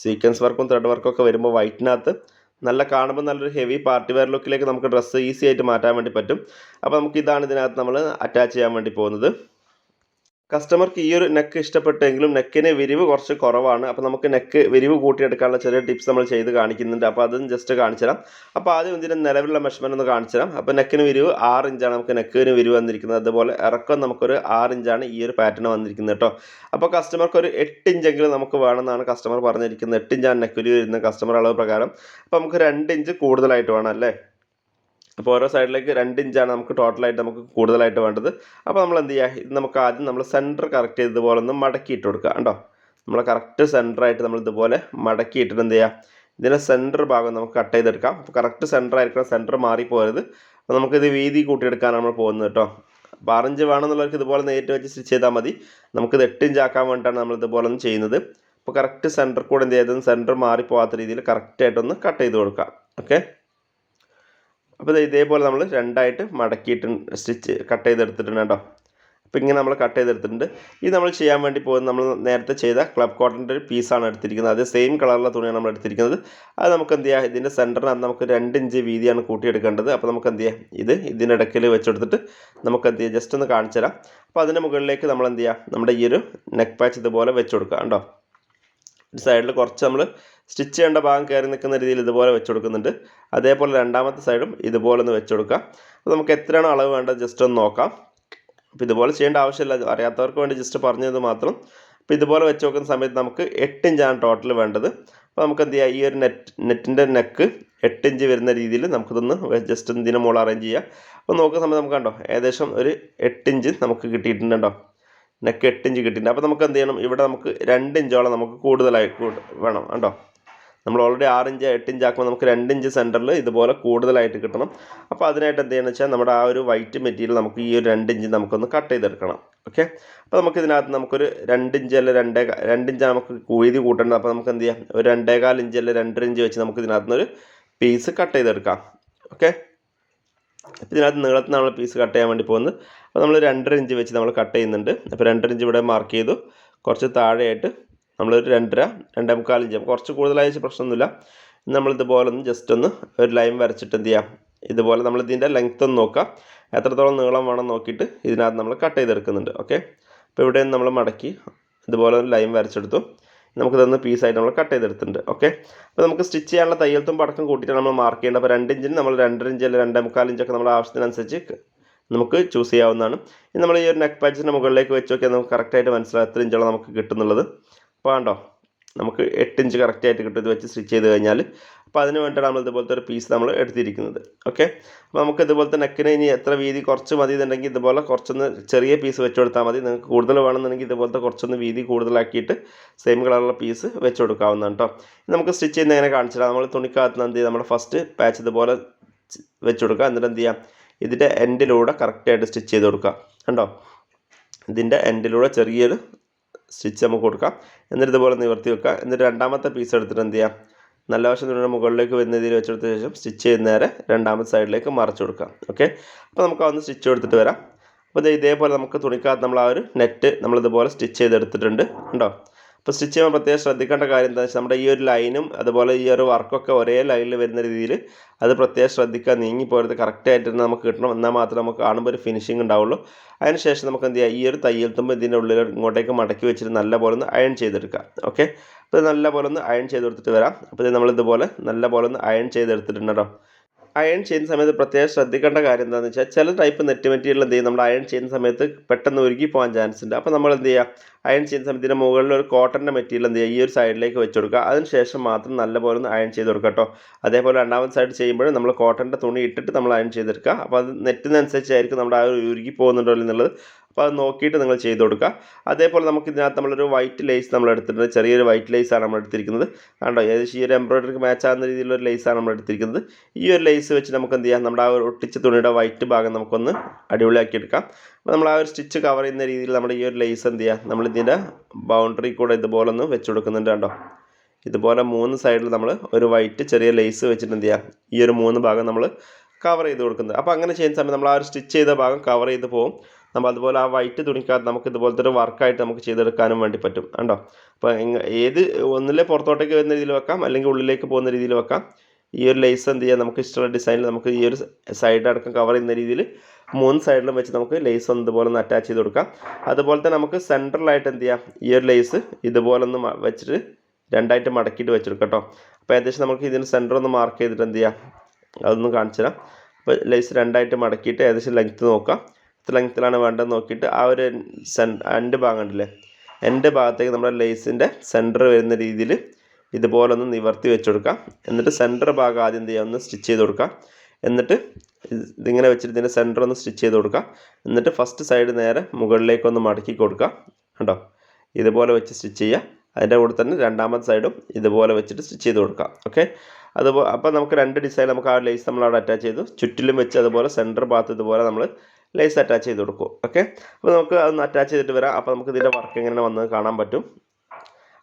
സീക്വൻസ് വർക്കും ത്രെഡ് വർക്കും ഒക്കെ വരുമ്പോൾ വൈറ്റിനകത്ത് നല്ല കാണുമ്പോൾ നല്ലൊരു ഹെവി പാർട്ടി വെയർ ലുക്കിലേക്ക് നമുക്ക് ഡ്രസ്സ് ഈസി ആയിട്ട് മാറ്റാൻ വേണ്ടി പറ്റും. അപ്പോൾ നമുക്ക് ഇതാണ് ഇതിനകത്ത് നമ്മൾ അറ്റാച്ച് ചെയ്യാൻ വേണ്ടി പോകുന്നത്. കസ്റ്റമർക്ക് ഈ ഒരു നെക്ക് ഇഷ്ടപ്പെട്ടെങ്കിലും നെക്കിന് വിരിവ് കുറച്ച് കുറവാണ്. അപ്പോൾ നമുക്ക് നെക്ക് വിരിവ് കൂട്ടിയെടുക്കാനുള്ള ചെറിയ ടിപ്സ് നമ്മൾ ചെയ്ത് കാണിക്കുന്നുണ്ട്. അപ്പോൾ അതും ജസ്റ്റ് കാണിച്ചു തരാം അപ്പോൾ ആദ്യം ഇതിന്റെ നിലവിലുള്ള മെഷർമെന്റ് ഒന്ന് കാണിച്ചു തരാം അപ്പോൾ നെക്കിന് വിരിവ് ആറ് ഇഞ്ചാണ് നമുക്ക് നെക്കിന് വിരിവ് വന്നിരിക്കുന്നത്. അതുപോലെ ഇറക്കം നമുക്കൊരു ആറ് ഇഞ്ചാണ് ഈ ഒരു പാറ്റേൺ വന്നിരിക്കുന്നത് കേട്ടോ അപ്പോൾ കസ്റ്റമർക്ക് ഒരു എട്ട് ഇഞ്ചെങ്കിലും നമുക്ക് വേണമെന്നാണ് കസ്റ്റമർ പറഞ്ഞിരിക്കുന്നത്. എട്ട് ഇഞ്ചാണ് നെക്ക് വിരിവ് വരുന്ന കസ്റ്റമർ അളവ് പ്രകാരം. അപ്പോൾ നമുക്ക് രണ്ട് ഇഞ്ച് കൂടുതലായിട്ട് വേണം അല്ലേ? അപ്പോൾ ഓരോ സൈഡിലേക്ക് രണ്ട് ഇഞ്ചാണ് നമുക്ക് ടോട്ടലായിട്ട് നമുക്ക് കൂടുതലായിട്ട് വേണ്ടത്. അപ്പോൾ നമ്മൾ എന്ത് ചെയ്യുക ഇത് നമുക്ക് ആദ്യം നമ്മൾ സെന്റർ കറക്റ്റ് ചെയ്ത് ഇതുപോലെ ഒന്ന് മടക്കി ഇട്ട് കൊടുക്കുക കണ്ടോ? നമ്മൾ കറക്റ്റ് സെന്ററായിട്ട് നമ്മൾ ഇതുപോലെ മടക്കി ഇട്ടിട്ട് എന്ത് ചെയ്യുക ഇതിന്റെ സെന്റർ ഭാഗം നമുക്ക് കട്ട് ചെയ്തെടുക്കാം. അപ്പോൾ കറക്റ്റ് സെന്റർ ആയിരിക്കണം സെന്റർ മാറിപ്പോയത് അപ്പോൾ നമുക്കിത് വീതി കൂട്ടിയെടുക്കാനാണ് നമ്മൾ പോകുന്നത് കേട്ടോ. അപ്പോൾ ആറഞ്ച് വേണമെന്നുള്ളവർക്ക് ഇതുപോലെ നേരിട്ട് വെച്ച് സ്റ്റിച്ച് ചെയ്താൽ മതി. നമുക്കിത് എട്ട് ഇഞ്ച് ആക്കാൻ വേണ്ടിയിട്ടാണ് നമ്മൾ ഇതുപോലെ ഒന്ന് ചെയ്യുന്നത്. അപ്പോൾ കറക്റ്റ് സെന്റർ കൂടെ എന്ത് ചെയ്തത് സെന്റർ മാറിപ്പോകാത്ത രീതിയിൽ കറക്റ്റായിട്ടൊന്ന് കട്ട് ചെയ്ത് കൊടുക്കാം. ഓക്കെ? അപ്പോൾ ഇതേപോലെ നമ്മൾ രണ്ടായിട്ട് മടക്കിയിട്ട് സ്റ്റിച്ച് കട്ട് ചെയ്തെടുത്തിട്ടുണ്ട് കേട്ടോ. അപ്പോൾ ഇങ്ങനെ നമ്മൾ കട്ട് ചെയ്തെടുത്തിട്ടുണ്ട്. ഇത് നമ്മൾ ചെയ്യാൻ വേണ്ടി പോകുന്നത് നമ്മൾ നേരത്തെ ചെയ്ത ക്ലബ് കോട്ടന്റെ ഒരു പീസാണ് എടുത്തിരിക്കുന്നത്. അത് സെയിം കളറുള്ള തുണിയാണ് നമ്മൾ എടുത്തിരിക്കുന്നത്. അത് നമുക്ക് എന്ത് ചെയ്യാം? ഇതിന്റെ സെന്ററിനകത്ത് നമുക്ക് രണ്ട് ഇഞ്ച് വീതിയാണ് കൂട്ടിയെടുക്കേണ്ടത്. അപ്പോൾ നമുക്ക് എന്ത് ചെയ്യാം? ഇത് ഇതിന്റെ ഇടയ്ക്കിൽ വെച്ചെടുത്തിട്ട് നമുക്ക് എന്ത് ചെയ്യാം? ജസ്റ്റ് ഒന്ന് കാണിച്ചു തരാം. അപ്പോൾ അതിന്റെ മുകളിലേക്ക് നമ്മൾ എന്ത് ചെയ്യാം? നമ്മുടെ ഈ ഒരു നെക്ക് പാച്ച് ഇതുപോലെ വെച്ച് കൊടുക്കുക കേട്ടോ. സൈഡിൽ കുറച്ച് നമ്മൾ സ്റ്റിച്ച് ചെയ്യേണ്ട ഭാഗം കയറി നിൽക്കുന്ന രീതിയിൽ ഇതുപോലെ വെച്ച് കൊടുക്കുന്നുണ്ട്. അതേപോലെ രണ്ടാമത്തെ സൈഡും ഇതുപോലെ ഒന്ന് വെച്ച് കൊടുക്കുക അപ്പോൾ നമുക്ക് എത്രയാണ് അളവ് വേണ്ടത് ജസ്റ്റ് ഒന്ന് നോക്കാം. അപ്പോൾ ഇതുപോലെ ചെയ്യേണ്ട ആവശ്യമില്ല. അറിയാത്തവർക്ക് വേണ്ടി ജസ്റ്റ് പറഞ്ഞത് മാത്രം. അപ്പോൾ ഇതുപോലെ വെച്ച് നോക്കുന്ന സമയത്ത് നമുക്ക് എട്ട് ഇഞ്ചാണ് ടോട്ടൽ വേണ്ടത്. അപ്പോൾ നമുക്ക് എന്ത് ചെയ്യാം? ഈ ഒരു നെറ്റ് നെറ്റിന്റെ നെക്ക് എട്ട് ഇഞ്ച് വരുന്ന രീതിയിൽ നമുക്കിതൊന്ന് ജസ്റ്റ് ഇതിന് മുകളിൽ അറേഞ്ച് ചെയ്യാം. അപ്പോൾ നോക്കുന്ന സമയത്ത് നമുക്ക് കണ്ടോ? ഏകദേശം ഒരു എട്ട് ഇഞ്ച് നമുക്ക് കിട്ടിയിട്ടുണ്ടോ നെക്ക് എട്ട് ഇഞ്ച് കിട്ടിയിട്ടുണ്ട്. അപ്പോൾ നമുക്ക് എന്ത് ചെയ്യണം? ഇവിടെ നമുക്ക് രണ്ട് ഇഞ്ചോളം നമുക്ക് കൂടുതലായി വേണം കണ്ടോ? നമ്മൾ ഓൾറെഡി ആറ് ഇഞ്ച് എട്ട് ഇഞ്ച് ആക്കുമ്പോൾ നമുക്ക് രണ്ട് ഇഞ്ച് സെന്ററിൽ ഇതുപോലെ കൂടുതലായിട്ട് കിട്ടണം. അപ്പോൾ അതിനായിട്ട് എന്ത് ചെയ്യണമെന്ന് വെച്ചാൽ നമ്മുടെ ആ ഒരു വൈറ്റ് മെറ്റീരിയൽ നമുക്ക് ഈ ഒരു രണ്ട് ഇഞ്ച് നമുക്കൊന്ന് കട്ട് ചെയ്തെടുക്കണം. ഓക്കെ അപ്പോൾ നമുക്ക് ഇതിനകത്ത് നമുക്കൊരു രണ്ട് ഇഞ്ച് അല്ല രണ്ടേ രണ്ട് ഇഞ്ച് നമുക്ക് വീതി കൂട്ടേണ്ടത്. അപ്പോൾ നമുക്ക് എന്ത് ചെയ്യാം? ഒരു രണ്ടേകാൽ ഇഞ്ച് അല്ല രണ്ടര ഇഞ്ച് വെച്ച് നമുക്ക് ഇതിനകത്ത് നിന്നൊരു പീസ് കട്ട് ചെയ്തെടുക്കാം. ഓക്കെ അപ്പോൾ ഇതിനകത്ത് നീളത്തിൽ നമ്മൾ പീസ് കട്ട് ചെയ്യാൻ വേണ്ടി പോകുന്നത് അപ്പോൾ നമ്മൾ രണ്ടര ഇഞ്ച് വെച്ച് നമ്മൾ കട്ട് ചെയ്യുന്നുണ്ട്. അപ്പോൾ രണ്ടര ഇഞ്ച് ഇവിടെ മാർക്ക് ചെയ്തു. കുറച്ച് താഴെയായിട്ട് നമ്മളൊരു രണ്ടര രണ്ടേ മുക്കാൽ ഇഞ്ച്. കുറച്ച് കൂടുതലായ പ്രശ്നമൊന്നുമില്ല. നമ്മളിതുപോലെ ഒന്ന് ജസ്റ്റ് ഒന്ന് ഒരു ലൈൻ വരച്ചിട്ട് എന്ത് ചെയ്യാം? ഇതുപോലെ നമ്മൾ ഇതിന്റെ ലെങ്ത് ഒന്ന് നോക്കാം. എത്രത്തോളം നീളം വേണം നോക്കിയിട്ട് ഇതിനകത്ത് നമ്മൾ കട്ട് ചെയ്തെടുക്കുന്നുണ്ട്. ഓക്കെ അപ്പോൾ ഇവിടെ നമ്മൾ മടക്കി ഇതുപോലെ ഒരു ലൈൻ വരച്ചെടുത്തു. നമുക്കിതൊന്ന് പീസായിട്ട് നമ്മൾ കട്ട് ചെയ്തെടുത്തിട്ടുണ്ട്. ഓക്കെ അപ്പോൾ നമുക്ക് സ്റ്റിച്ച് ചെയ്യാനുള്ള തയ്യൽത്തും പടക്കം കൂട്ടിയിട്ട് നമ്മൾ മാർക്ക് ചെയ്യേണ്ടത്. അപ്പോൾ രണ്ട് ഇഞ്ചിന് നമ്മൾ രണ്ടര ഇഞ്ച് അല്ലെങ്കിൽ രണ്ടേ മുക്കാൽ ഇഞ്ചൊക്കെ നമ്മുടെ ആവശ്യത്തിനനുസരിച്ച് നമുക്ക് ചൂസ് ചെയ്യാവുന്നതാണ്. ഇനി നമ്മൾ ഈ ഒരു നെക്ക് പാച്ചിന്റെ മുകളിലേക്ക് വെച്ച് നോക്കിയാൽ നമുക്ക് കറക്റ്റായിട്ട് മനസ്സിലാകും എത്ര ഇഞ്ചോളം നമുക്ക് കിട്ടുന്നുള്ളത്. കണ്ടോ നമുക്ക് എട്ട് ഇഞ്ച് കറക്റ്റായിട്ട് കിട്ടും. ഇത് വെച്ച് സ്റ്റിച്ച് ചെയ്ത് കഴിഞ്ഞാൽ അപ്പോൾ അതിന് വേണ്ടിയിട്ടാണ് നമ്മൾ ഇതുപോലത്തെ ഒരു പീസ് നമ്മൾ എടുത്തിരിക്കുന്നത്. ഓക്കെ അപ്പോൾ നമുക്ക് ഇതുപോലത്തെ നെക്കിന് ഇനി എത്ര വീതി കുറച്ച് മതി എന്നുണ്ടെങ്കിൽ ഇതുപോലെ കുറച്ചൊന്ന് ചെറിയ പീസ് വെച്ച് കൊടുത്താൽ മതി. നിങ്ങൾക്ക് കൂടുതൽ വേണമെന്നുണ്ടെങ്കിൽ ഇതുപോലത്തെ കുറച്ചൊന്ന് വീതി കൂടുതലാക്കിയിട്ട് സെയിം കളറുള്ള പീസ് വെച്ച് കൊടുക്കാവുന്നതാണ് കേട്ടോ നമുക്ക് സ്റ്റിച്ച് ചെയ്യുന്ന എങ്ങനെ കാണിച്ചില്ല നമ്മൾ തുണിക്കകത്ത് എന്ത് ചെയ്യുക നമ്മൾ ഫസ്റ്റ് പാച്ച് ഇതുപോലെ വെച്ച് കൊടുക്കുക. എന്നിട്ട് എന്ത് ചെയ്യാം? ഇതിന്റെ എൻഡിലൂടെ കറക്റ്റായിട്ട് സ്റ്റിച്ച് ചെയ്ത് കൊടുക്കുക. കണ്ടോ? ഇതിന്റെ എൻഡിലൂടെ ചെറിയൊരു സ്റ്റിച്ച് നമുക്ക് കൊടുക്കാം. എന്നിട്ട് ഇതുപോലെ നിവർത്തി വെക്കുക. എന്നിട്ട് രണ്ടാമത്തെ പീസ് എടുത്തിട്ട് എന്ത് ചെയ്യാം? നല്ല വശം തുണിയുടെ മുകളിലേക്ക് വരുന്ന രീതിയിൽ വെച്ചെടുത്ത ശേഷം സ്റ്റിച്ച് ചെയ്യുന്ന നേരെ രണ്ടാമത്തെ സൈഡിലേക്ക് മറച്ചു കൊടുക്കാം. ഓക്കെ അപ്പോൾ നമുക്ക് അതൊന്ന് സ്റ്റിച്ച് എടുത്തിട്ട് വരാം. അപ്പോൾ ഇതേപോലെ നമുക്ക് തുണിക്കകത്ത് നമ്മൾ ആ ഒരു നെറ്റ് നമ്മളിതുപോലെ സ്റ്റിച്ച് ചെയ്തെടുത്തിട്ടുണ്ട്. ഉണ്ടോ അപ്പോൾ സ്റ്റിച്ച് ചെയ്യുമ്പോൾ പ്രത്യേകം ശ്രദ്ധിക്കേണ്ട കാര്യം എന്താ വെച്ചാൽ നമ്മുടെ ഈ ഒരു ലൈനും അതുപോലെ ഈ ഒരു വർക്കൊക്കെ ഒരേ ലൈനിൽ വരുന്ന രീതിയിൽ അത് പ്രത്യേകം ശ്രദ്ധിക്കുക. നീങ്ങിപ്പോയത് കറക്റ്റായിട്ട് തന്നെ നമുക്ക് കിട്ടണം. എന്നാൽ മാത്രമേ നമുക്ക് കാണുമ്പോൾ ഒരു ഫിനിഷിംഗ് ഉണ്ടാവുള്ളൂ. അതിനുശേഷം നമുക്ക് എന്ത് ചെയ്യാം? ഈ ഒരു തയ്യൽ തുമ്പ് ഇതിന്റെ ഉള്ളിൽ ഇങ്ങോട്ടേക്ക് മടക്കി വെച്ചിട്ട് നല്ല പോലെ ഒന്ന് അയൺ ചെയ്തെടുക്കുക. ഓക്കെ അപ്പോൾ നല്ല പോലെ ഒന്ന് അയൺ ചെയ്തെടുത്തിട്ട് വരാം. അപ്പോൾ ഇത് നമ്മളിതുപോലെ നല്ല പോലെ ഒന്ന് അയൺ ചെയ്തെടുത്തിട്ടുണ്ട് കേട്ടോ. അയൺ ചെയ്യുന്ന സമയത്ത് പ്രത്യേകം ശ്രദ്ധിക്കേണ്ട കാര്യം എന്താണെന്ന് വെച്ചാൽ ചില ടൈപ്പ് നെറ്റ് മെറ്റീരിയൽ എന്ത് ചെയ്യും? നമ്മൾ അയൺ ചെയ്യുന്ന സമയത്ത് പെട്ടെന്ന് ഒരുക്കി പോകാൻ ചാൻസ് ഉണ്ട്. അപ്പോൾ നമ്മൾ എന്ത് ചെയ്യുക അയൺ ചെയ്യുന്ന സമയത്ത് ഇതിന്റെ മുകളിൽ ഒരു കോട്ടന്റെ മെറ്റീരിയൽ എന്ത് ചെയ്യുക? ഈ ഒരു സൈഡിലേക്ക് വെച്ച് കൊടുക്കുക. അതിന് ശേഷം മാത്രം നല്ലപോലെ ഒന്ന് അയൺ ചെയ്ത് കൊടുക്കുക കേട്ടോ. അതേപോലെ രണ്ടാമത്തെ സൈഡ് ചെയ്യുമ്പോഴും നമ്മൾ കോട്ടന്റെ തുണി ഇട്ടിട്ട് നമ്മൾ അയൺ ചെയ്തെടുക്കുക. അപ്പോൾ അത് നെറ്റിനനുസരിച്ചായിരിക്കും നമ്മുടെ ആ ഒരു ഉരുകി പോകുന്നുണ്ടോ എന്നുള്ളത് അപ്പോൾ അത് നോക്കിയിട്ട് നിങ്ങൾ ചെയ്ത് കൊടുക്കുക. അതേപോലെ നമുക്ക് ഇതിനകത്ത് നമ്മളൊരു വൈറ്റ് ലേസ് നമ്മൾ എടുത്തിട്ടുണ്ട്. ചെറിയൊരു വൈറ്റ് ലേസാണ് നമ്മൾ എടുത്തിരിക്കുന്നത്. കണ്ടോ? ഏകദേശം ഈ ഒരു എംബ്രോയിഡറിക്ക് മാച്ച് ആകുന്ന രീതിയിലുള്ള ആണ് നമ്മൾ എടുത്തിരിക്കുന്നത്. ഈ ഒരു ലേസ് വെച്ച് നമുക്ക് എന്ത് ചെയ്യാം? നമ്മുടെ ആ ഒരു ഒട്ടിച്ച തുണിയുടെ വൈറ്റ് ഭാഗം നമുക്കൊന്ന് അടിപൊളിയാക്കി എടുക്കാം. അപ്പോൾ നമ്മൾ ആ ഒരു സ്റ്റിച്ച് കവർ ചെയ്യുന്ന രീതിയിൽ നമ്മുടെ ഈ ഒരു ലേസ് എന്ത് ചെയ്യുക നമ്മളിതിന്റെ ബൗണ്ടറി കൂടെ ഇതുപോലെ ഒന്ന് വെച്ച് കൊടുക്കുന്നുണ്ട് കണ്ടോ? ഇതുപോലെ മൂന്ന് സൈഡിൽ നമ്മൾ ഒരു വൈറ്റ് ചെറിയ ലേസ് വെച്ചിട്ട് എന്ത് ചെയ്യുക ഈ ഒരു മൂന്ന് ഭാഗം നമ്മൾ കവർ ചെയ്ത് കൊടുക്കുന്നത് അപ്പോൾ അങ്ങനെ ചെയ്യുന്ന സമയത്ത് നമ്മൾ ആ ഒരു സ്റ്റിച്ച് ചെയ്ത ഭാഗം കവർ ചെയ്ത് പോകും നമ്മൾ അതുപോലെ ആ വൈറ്റ് തുണിക്കകത്ത് നമുക്ക് ഇതുപോലത്തെ ഒരു വർക്കായിട്ട് നമുക്ക് ചെയ്തെടുക്കാനും വേണ്ടി പറ്റും. കണ്ടോ? അപ്പോൾ ഏത് ഒന്നിലെ പുറത്തോട്ടേക്ക് വരുന്ന രീതിയിൽ വെക്കാം അല്ലെങ്കിൽ ഉള്ളിലേക്ക് പോകുന്ന രീതിയിൽ വെക്കാം. ഈ ഒരു ലേസ് എന്ത് ചെയ്യാം? നമുക്ക് ഇഷ്ടമുള്ള ഡിസൈനിൽ നമുക്ക് ഈ ഒരു സൈഡ് അടക്കം കവർ ചെയ്യുന്ന രീതിയിൽ മൂന്ന് സൈഡിലും വെച്ച് നമുക്ക് ലേസ് ഇതുപോലെ ഒന്ന് അറ്റാച്ച് ചെയ്ത് കൊടുക്കാം. അതുപോലെ തന്നെ നമുക്ക് സെൻട്രലായിട്ട് എന്ത് ചെയ്യാം? ഈ ഒരു ലേസ് ഇതുപോലെ ഒന്ന് വെച്ചിട്ട് രണ്ടായിട്ട് മടക്കിയിട്ട് വെച്ചെടുക്കാം കേട്ടോ. അപ്പോൾ ഏകദേശം നമുക്ക് ഇതിന് സെന്റർ ഒന്ന് മാർക്ക് ചെയ്തിട്ട് എന്ത് ചെയ്യാം? അതൊന്ന് കാണിച്ചു തരാം അപ്പോൾ ലേസ് രണ്ടായിട്ട് മടക്കിയിട്ട് ഏകദേശം ലെങ്ത്ത് നോക്കാം. ലെങ്ത്തിലാണ് വേണ്ടതെന്ന് നോക്കിയിട്ട് ആ ഒരു സെൻ എന്റെ ഭാഗം ഉണ്ടല്ലേ എന്റെ ഭാഗത്തേക്ക് നമ്മുടെ ലേസിന്റെ സെന്റർ വരുന്ന രീതിയിൽ ഇതുപോലെ ഒന്ന് നിവർത്തി വെച്ച് കൊടുക്കാം എന്നിട്ട് സെന്റർ ഭാഗം ആദ്യം എന്ത് ചെയ്യാം ഒന്ന് സ്റ്റിച്ച് ചെയ്ത് കൊടുക്കാം. എന്നിട്ട് ഇതിങ്ങനെ വെച്ചിട്ട് ഇതിന്റെ സെന്റർ ഒന്ന് സ്റ്റിച്ച് ചെയ്ത് കൊടുക്കാം. എന്നിട്ട് ഫസ്റ്റ് സൈഡ് നേരെ മുകളിലേക്ക് ഒന്ന് മടക്കി കൊടുക്കാം. കണ്ടോ? ഇതുപോലെ വെച്ച് സ്റ്റിച്ച് ചെയ്യുക. അതിന്റെ കൂടെ തന്നെ രണ്ടാമത്തെ സൈഡും ഇതുപോലെ വെച്ചിട്ട് സ്റ്റിച്ച് ചെയ്ത് കൊടുക്കാം. ഓക്കെ അതുപോലെ അപ്പോൾ നമുക്ക് രണ്ട് ഡിസൈൻ നമുക്ക് ആ ലേസ് നമ്മൾ അവിടെ അറ്റാച്ച് ചെയ്തു. ചുറ്റിലും വെച്ച് അതുപോലെ സെന്റർ ഭാഗത്ത് ഇതുപോലെ നമ്മൾ ലേസ് അറ്റാച്ച് ചെയ്ത് കൊടുക്കും. ഓക്കെ അപ്പോൾ നമുക്ക് അതൊന്ന് അറ്റാച്ച് ചെയ്തിട്ട് വരാം. അപ്പോൾ നമുക്ക് ഇതിന്റെ വർക്ക് എങ്ങനെയാണ് വന്നത് കാണാൻ പറ്റും.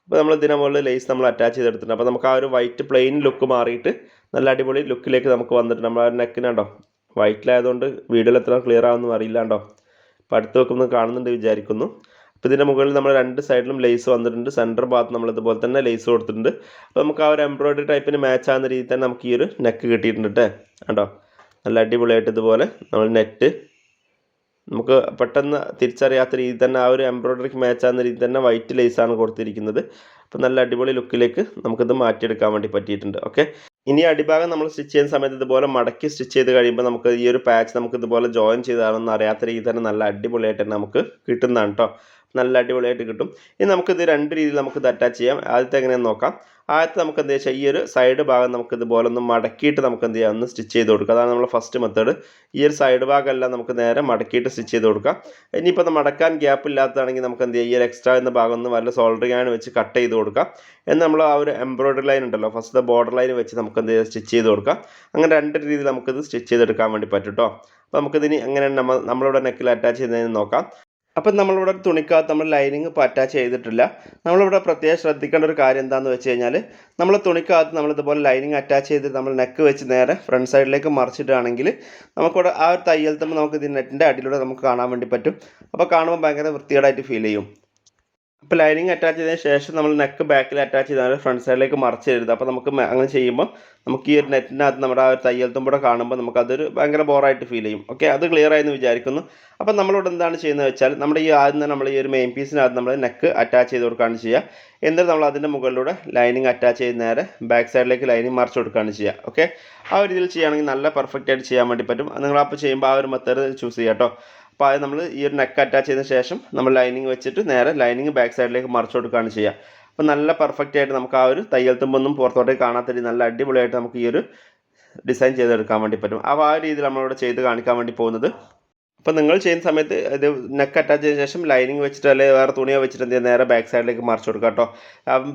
അപ്പോൾ നമ്മൾ ഇതിനെ മുകളിൽ ലേസ് നമ്മൾ അറ്റാച്ച് ചെയ്തെടുത്തിട്ടുണ്ട്. അപ്പോൾ നമുക്ക് ആ ഒരു വൈറ്റ് പ്ലെയിൻ ലുക്ക് മാറിയിട്ട് നല്ല അടിപൊളി ലുക്കിലേക്ക് നമുക്ക് വന്നിട്ട് നമ്മൾ ആ നെക്കിനുണ്ടോ വൈറ്റിലായതുകൊണ്ട് വീഡിയോയിൽ എത്ര ക്ലിയർ ആവുമെന്ന് അറിയില്ല കേട്ടോ അപ്പോൾ അടുത്ത് വെക്കുമ്പോൾ കാണുന്നുണ്ട് വിചാരിക്കുന്നു. അപ്പോൾ ഇതിന്റെ മുകളിൽ നമ്മൾ രണ്ട് സൈഡിലും ലേസ് വന്നിട്ടുണ്ട്. സെന്റർ ഭാഗത്ത് നമ്മൾ ഇതുപോലെ തന്നെ ലേസ് കൊടുത്തിട്ടുണ്ട്. അപ്പോൾ നമുക്ക് ആ ഒരു എംബ്രോയിഡറി ടൈപ്പിന് മാച്ച് ആകുന്ന രീതിയിൽ തന്നെ നമുക്ക് ഈ ഒരു നെക്ക് കിട്ടിയിട്ടുണ്ട് കേട്ടോ കണ്ടോ? നല്ല അടിപൊളിയായിട്ട് ഇതുപോലെ നമ്മൾ നെറ്റ് നമുക്ക് പെട്ടെന്ന് തിരിച്ചറിയാത്ത രീതിയിൽ തന്നെ ആ ഒരു എംബ്രോയിഡറിക്ക് മാച്ച് ആകുന്ന രീതിയിൽ തന്നെ വൈറ്റ് ലേസാണ് കൊടുത്തിരിക്കുന്നത്. അപ്പോൾ നല്ല അടിപൊളി ലുക്കിലേക്ക് നമുക്കിത് മാറ്റിയെടുക്കാൻ വേണ്ടി പറ്റിയിട്ടുണ്ട്. ഓക്കെ ഇനി അടിഭാഗം നമ്മൾ സ്റ്റിച്ച് ചെയ്യുന്ന സമയത്ത് ഇതുപോലെ മടക്കി സ്റ്റിച്ച് ചെയ്ത് കഴിയുമ്പോൾ നമുക്ക് ഈ ഒരു പാച്ച് നമുക്ക് ഇതുപോലെ ജോയിൻ ചെയ്താണെന്ന് അറിയാത്ത രീതിയിൽ തന്നെ നല്ല അടിപൊളിയായിട്ട് തന്നെ നമുക്ക് കിട്ടുന്നതാണ് കേട്ടോ നല്ല അടിപൊളിയായിട്ട് കിട്ടും. ഇനി നമുക്കിത് രണ്ട് രീതിയിൽ നമുക്കിത് അറ്റാച്ച് ചെയ്യാം. ആദ്യത്തെ എങ്ങനെയാണെന്ന് നോക്കാം. ആദ്യത്തെ നമുക്ക് എന്ത് വെച്ചാൽ ഈ ഒരു സൈഡ് ഭാഗം നമുക്ക് ഇതുപോലെ ഒന്ന് മടക്കിയിട്ട് നമുക്ക് എന്ത് ചെയ്യാം? ഒന്ന് സ്റ്റിച്ച് ചെയ്ത് കൊടുക്കുക അതാണ് നമ്മൾ ഫസ്റ്റ് മെത്തേഡ് ഈ ഒരു സൈഡ് ഭാഗമെല്ലാം നമുക്ക് നേരെ മടക്കിയിട്ട് സ്റ്റിച്ച് ചെയ്ത് കൊടുക്കാം. ഇനിയിപ്പോൾ അത് മടക്കാൻ ഗ്യാപ്പ് ഇല്ലാത്തതാണെങ്കിൽ നമുക്ക് എന്ത് ചെയ്യാം? ഈ ഒരു എക്സ്ട്രാ എന്ന ഭാഗം ഒന്ന് വല്ല സോൾഡറിങ് ആണ് വെച്ച് കട്ട് ചെയ്ത് കൊടുക്കുക എന്ന് നമ്മൾ ആ ഒരു എംബ്രോയിഡറി ലൈൻ ഉണ്ടല്ലോ ഫസ്റ്റ് ബോർഡർ ലൈൻ വെച്ച് നമുക്ക് എന്ത് ചെയ്യാം? സ്റ്റിച്ച് ചെയ്ത് കൊടുക്കുക അങ്ങനെ രണ്ട് രീതിയിൽ നമുക്കിത് സ്റ്റിച്ച് ചെയ്തെടുക്കാൻ വേണ്ടി പറ്റും കേട്ടോ അപ്പോൾ നമുക്കിതിന് എങ്ങനെയാണ് നമ്മൾ നമ്മളിവിടെ നെക്കിൽ അറ്റാച്ച് ചെയ്യുന്നതെന്ന് നോക്കാം. അപ്പം നമ്മളിവിടെ തുണിക്കകത്ത് നമ്മൾ ലൈനിങ് അറ്റാച്ച് ചെയ്തിട്ടില്ല. നമ്മളിവിടെ പ്രത്യേകം ശ്രദ്ധിക്കേണ്ട ഒരു കാര്യം എന്താണെന്ന് വെച്ച് കഴിഞ്ഞാൽ നമ്മൾ തുണിക്കകത്ത് നമ്മൾ ഇതുപോലെ ലൈനിങ് അറ്റാച്ച് ചെയ്തിട്ട് നമ്മൾ നെക്ക് വെച്ച് നേരെ ഫ്രണ്ട് സൈഡിലേക്ക് മറിച്ചിട്ടാണെങ്കിൽ നമുക്കിവിടെ ആ ഒരു തയ്യൽ തമ്മിൽ നമുക്ക് ഇത് നെറ്റിന്റെ അടിയിലൂടെ നമുക്ക് കാണാൻ വേണ്ടി പറ്റും. അപ്പോൾ കാണുമ്പോൾ ഭയങ്കര വൃത്തികേടായിട്ട് ഫീൽ ചെയ്യും. അപ്പോൾ ലൈനിങ് അറ്റാച്ച് ചെയ്തതിന് ശേഷം നമ്മൾ നെക്ക് ബാക്കിൽ അറ്റാച്ച് ചെയ്താൽ ഫ്രണ്ട് സൈഡിലേക്ക് മറിച്ച് തരുത് അപ്പോൾ നമുക്ക് അങ്ങനെ ചെയ്യുമ്പോൾ നമുക്ക് ഈ ഒരു നെറ്റിനകത്ത് നമ്മുടെ ആ ഒരു തയ്യൽ തുമ്പൂടെ കാണുമ്പോൾ നമുക്കതൊരു ഭയങ്കര ബോറായിട്ട് ഫീൽ ചെയ്യും. ഓക്കെ അത് ക്ലിയർ ആയെന്ന് വിചാരിക്കുന്നു. അപ്പോൾ നമ്മളിവിടെ എന്താണ് ചെയ്യുന്നത് വെച്ചാൽ നമ്മുടെ ഈ ആദ്യം തന്നെ നമ്മൾ ഈ ഒരു മെയിൻ പീസിനകത്ത് നമ്മൾ നെക്ക് അറ്റാച്ച് ചെയ്ത് കൊടുക്കുകയാണ് ചെയ്യുക. എന്നിട്ട് നമ്മൾ അതിന്റെ മുകളിലൂടെ ലൈനിങ് അറ്റാച്ച് ചെയ്ത് നേരെ ബാക്ക് സൈഡിലേക്ക് ലൈനിങ് മറിച്ച് കൊടുക്കുകയാണ് ചെയ്യുക. ഓക്കെ ആ ഒരു രീതിയിൽ ചെയ്യുകയാണെങ്കിൽ നല്ല പെർഫെക്റ്റ് ആയിട്ട് ചെയ്യാൻ വേണ്ടി പറ്റും. നിങ്ങൾ അപ്പോൾ ചെയ്യുമ്പോൾ ആ ഒരു മെത്തേഡ് ചൂസ് ചെയ്യാം കേട്ടോ അത് നമ്മൾ ഈ ഒരു നെക്ക് അറ്റാച്ച് ചെയ്തതിന് ശേഷം നമ്മൾ ലൈനിങ് വെച്ചിട്ട് നേരെ ലൈനിങ് ബാക്ക് സൈഡിലേക്ക് മറിച്ചു കൊടുക്കുകയാണ് ചെയ്യുക. അപ്പോൾ നല്ല പെർഫെക്റ്റ് ആയിട്ട് നമുക്ക് ആ ഒരു തയ്യൽ തുമ്പൊന്നും പുറത്തോട്ടേക്ക് കാണാത്ത രീതി നല്ല അടിപൊളിയായിട്ട് നമുക്ക് ഈ ഒരു ഡിസൈൻ ചെയ്തെടുക്കാൻ വേണ്ടി പറ്റും. അപ്പോൾ ആ രീതിയിൽ നമ്മളിവിടെ ചെയ്ത് കാണിക്കാൻ വേണ്ടി പോകുന്നത് അപ്പോൾ നിങ്ങൾ ചെയ്യുന്ന സമയത്ത് ഇത് നെക്ക് അറ്റാച്ച് ചെയ്ത ശേഷം ലൈനിങ് വെച്ചിട്ട് അല്ലെങ്കിൽ വേറെ തുണിയോ വെച്ചിട്ട് എന്ത് നേരെ ബാക്ക് സൈഡിലേക്ക് മറിച്ച് കൊടുക്കുക കേട്ടോ.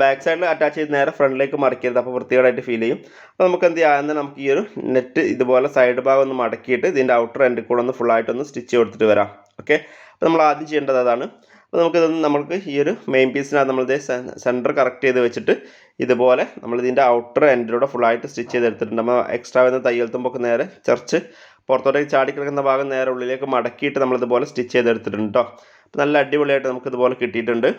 ബാക്ക് സൈഡിൽ അറ്റാച്ച് ചെയ്ത് നേരെ ഫ്രണ്ടിലേക്ക് മറിക്കരുത്. അപ്പോൾ വൃത്തികേടായിട്ട് ഫീൽ ചെയ്യും. അപ്പോൾ നമുക്ക് എന്ത് ചെയ്യാം? എന്നാൽ നമുക്ക് ഈ ഒരു നെറ്റ് ഇതുപോലെ സൈഡ് ഭാഗം ഒന്ന് മടക്കിയിട്ട് ഇതിന്റെ ഔട്ടർ എൻഡിൽ കൂടെ ഒന്ന് ഫുള്ളായിട്ടൊന്ന് സ്റ്റിച്ച് കൊടുത്തിട്ട് വരാം. ഓക്കെ അപ്പോൾ നമ്മൾ ആദ്യം ചെയ്യേണ്ടത് അതാണ്. അപ്പോൾ നമുക്കിതൊന്ന് നമുക്ക് ഈ ഒരു മെയിൻ പീസിനകത്ത് നമ്മളിത് സെന്റർ കറക്റ്റ് ചെയ്ത് വെച്ചിട്ട് ഇതുപോലെ നമ്മൾ ഇതിന്റെ ഔട്ടർ എൻഡിലൂടെ ഫുള്ളായിട്ട് സ്റ്റിച്ച് ചെയ്ത് ചെയ്തെടുത്തിട്ടുണ്ട്. നമ്മൾ എക്സ്ട്രാ വരുന്ന തയ്യൽ തുമ്പൊക്കെ നേരെ ചർച്ച് പുറത്തോട്ടേക്ക് ചാടിക്കിടക്കുന്ന ഭാഗം നേരെ ഉള്ളിലേക്ക് മടക്കിയിട്ട് നമ്മളിതുപോലെ സ്റ്റിച്ച് ചെയ്തെടുത്തിട്ടുണ്ട് കേട്ടോ അപ്പോൾ നല്ല അടിപൊളിയായിട്ട് നമുക്ക് ഇതുപോലെ കിട്ടിയിട്ടുണ്ട്.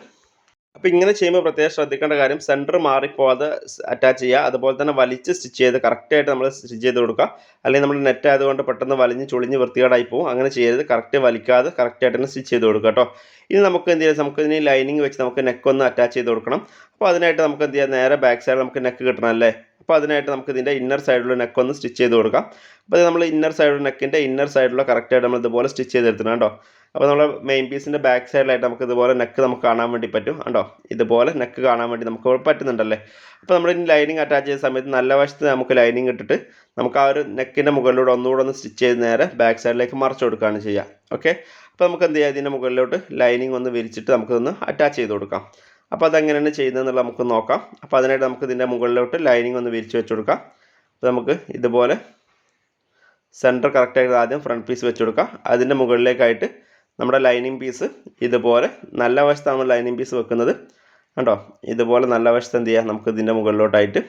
അപ്പോൾ ഇങ്ങനെ ചെയ്യുമ്പോൾ പ്രത്യേകം ശ്രദ്ധിക്കേണ്ട കാര്യം സെന്റർ മാറിപ്പോവാതെ അറ്റാച്ച് ചെയ്യുക. അതുപോലെ തന്നെ വലിച്ച് സ്റ്റിച്ച് ചെയ്ത് കറക്റ്റായിട്ട് നമ്മൾ സ്റ്റിച്ച് ചെയ്ത് കൊടുക്കുക. അല്ലെങ്കിൽ നമ്മൾ നെറ്റ് ആയതുകൊണ്ട് പെട്ടെന്ന് വലിഞ്ഞ് ചുളിഞ്ഞ് വൃത്തികേടായി പോകും അങ്ങനെ ചെയ്യരുത്. കറക്റ്റ് വലിക്കാതെ കറക്റ്റായിട്ട് തന്നെ സ്റ്റിച്ച് ചെയ്ത് കൊടുക്കുക കേട്ടോ ഇനി നമുക്ക് എന്ത് ചെയ്യാം? നമുക്ക് ഇനി ലൈനിങ് വെച്ച് നമുക്ക് നെക്ക് ഒന്ന് അറ്റാച്ച് ചെയ്ത് കൊടുക്കണം. അപ്പോൾ അതിനായിട്ട് നമുക്ക് എന്ത് ചെയ്യാം? നേരെ ബാക്ക് സൈഡ് നമുക്ക് നെക്ക് കിട്ടണം അല്ലേ? അപ്പോൾ അതിനായിട്ട് നമുക്ക് ഇതിന്റെ ഇന്നർ സൈഡിലുള്ള നെക്ക് ഒന്ന് സ്റ്റിച്ച് ചെയ്ത് കൊടുക്കാം. അപ്പോൾ നമ്മൾ ഇന്നർ സൈഡിലുള്ള നെക്കിന്റെ ഇന്നർ സൈഡിലുള്ള കറക്റ്റായിട്ട് നമ്മൾ ഇതുപോലെ സ്റ്റിച്ച് ചെയ്തെടുത്തണം കേട്ടോ അപ്പോൾ നമ്മൾ മെയിൻ പീസിന്റെ ബാക്ക് സൈഡിലായിട്ട് നമുക്ക് ഇതുപോലെ നെക്ക് നമുക്ക് കാണാൻ വേണ്ടി പറ്റും കണ്ടോ? ഇതുപോലെ നെക്ക് കാണാൻ വേണ്ടി നമുക്ക് പറ്റുന്നുണ്ടല്ലേ? അപ്പോൾ നമ്മൾ ഇനി ലൈനിങ് അറ്റാച്ച് ചെയ്ത സമയത്ത് നല്ല വശത്ത് നമുക്ക് ലൈനിങ് ഇട്ടിട്ട് നമുക്ക് ആ ഒരു നെക്കിന്റെ മുകളിലൂടെ ഒന്നുകൂടെ ഒന്ന് സ്റ്റിച്ച് ചെയ്ത് നേരെ ബാക്ക് സൈഡിലേക്ക് മറച്ചു കൊടുക്കുകയാണ് ചെയ്യുക ഓക്കെ അപ്പോൾ നമുക്ക് എന്ത് ചെയ്യാം? ഇതിന്റെ മുകളിലോട്ട് ലൈനിങ് ഒന്ന് വിരിച്ചിട്ട് നമുക്കൊന്ന് അറ്റാച്ച് ചെയ്ത് കൊടുക്കാം. അപ്പോൾ അതെങ്ങനെയാണ് ചെയ്യുന്നതെന്നുള്ള നമുക്ക് നോക്കാം. അപ്പോൾ അതിനായിട്ട് നമുക്ക് ഇതിന്റെ മുകളിലോട്ട് ലൈനിങ് ഒന്ന് വിരിച്ച് വെച്ച് കൊടുക്കാം. അപ്പോൾ നമുക്ക് ഇതുപോലെ സെന്റർ കറക്റ്റായിട്ട് ആദ്യം ഫ്രണ്ട് പീസ് വെച്ച് കൊടുക്കാം. അതിന്റെ മുകളിലേക്കായിട്ട് നമ്മുടെ ലൈനിങ് പീസ് ഇതുപോലെ നല്ല വശത്താണ് ലൈനിങ് പീസ് വെക്കുന്നത്. കണ്ടോ? ഇതുപോലെ നല്ല വശത്ത് എന്ത് ചെയ്യാം? നമുക്ക് ഇതിന്റെ മുകളിലോട്ടായിട്ട്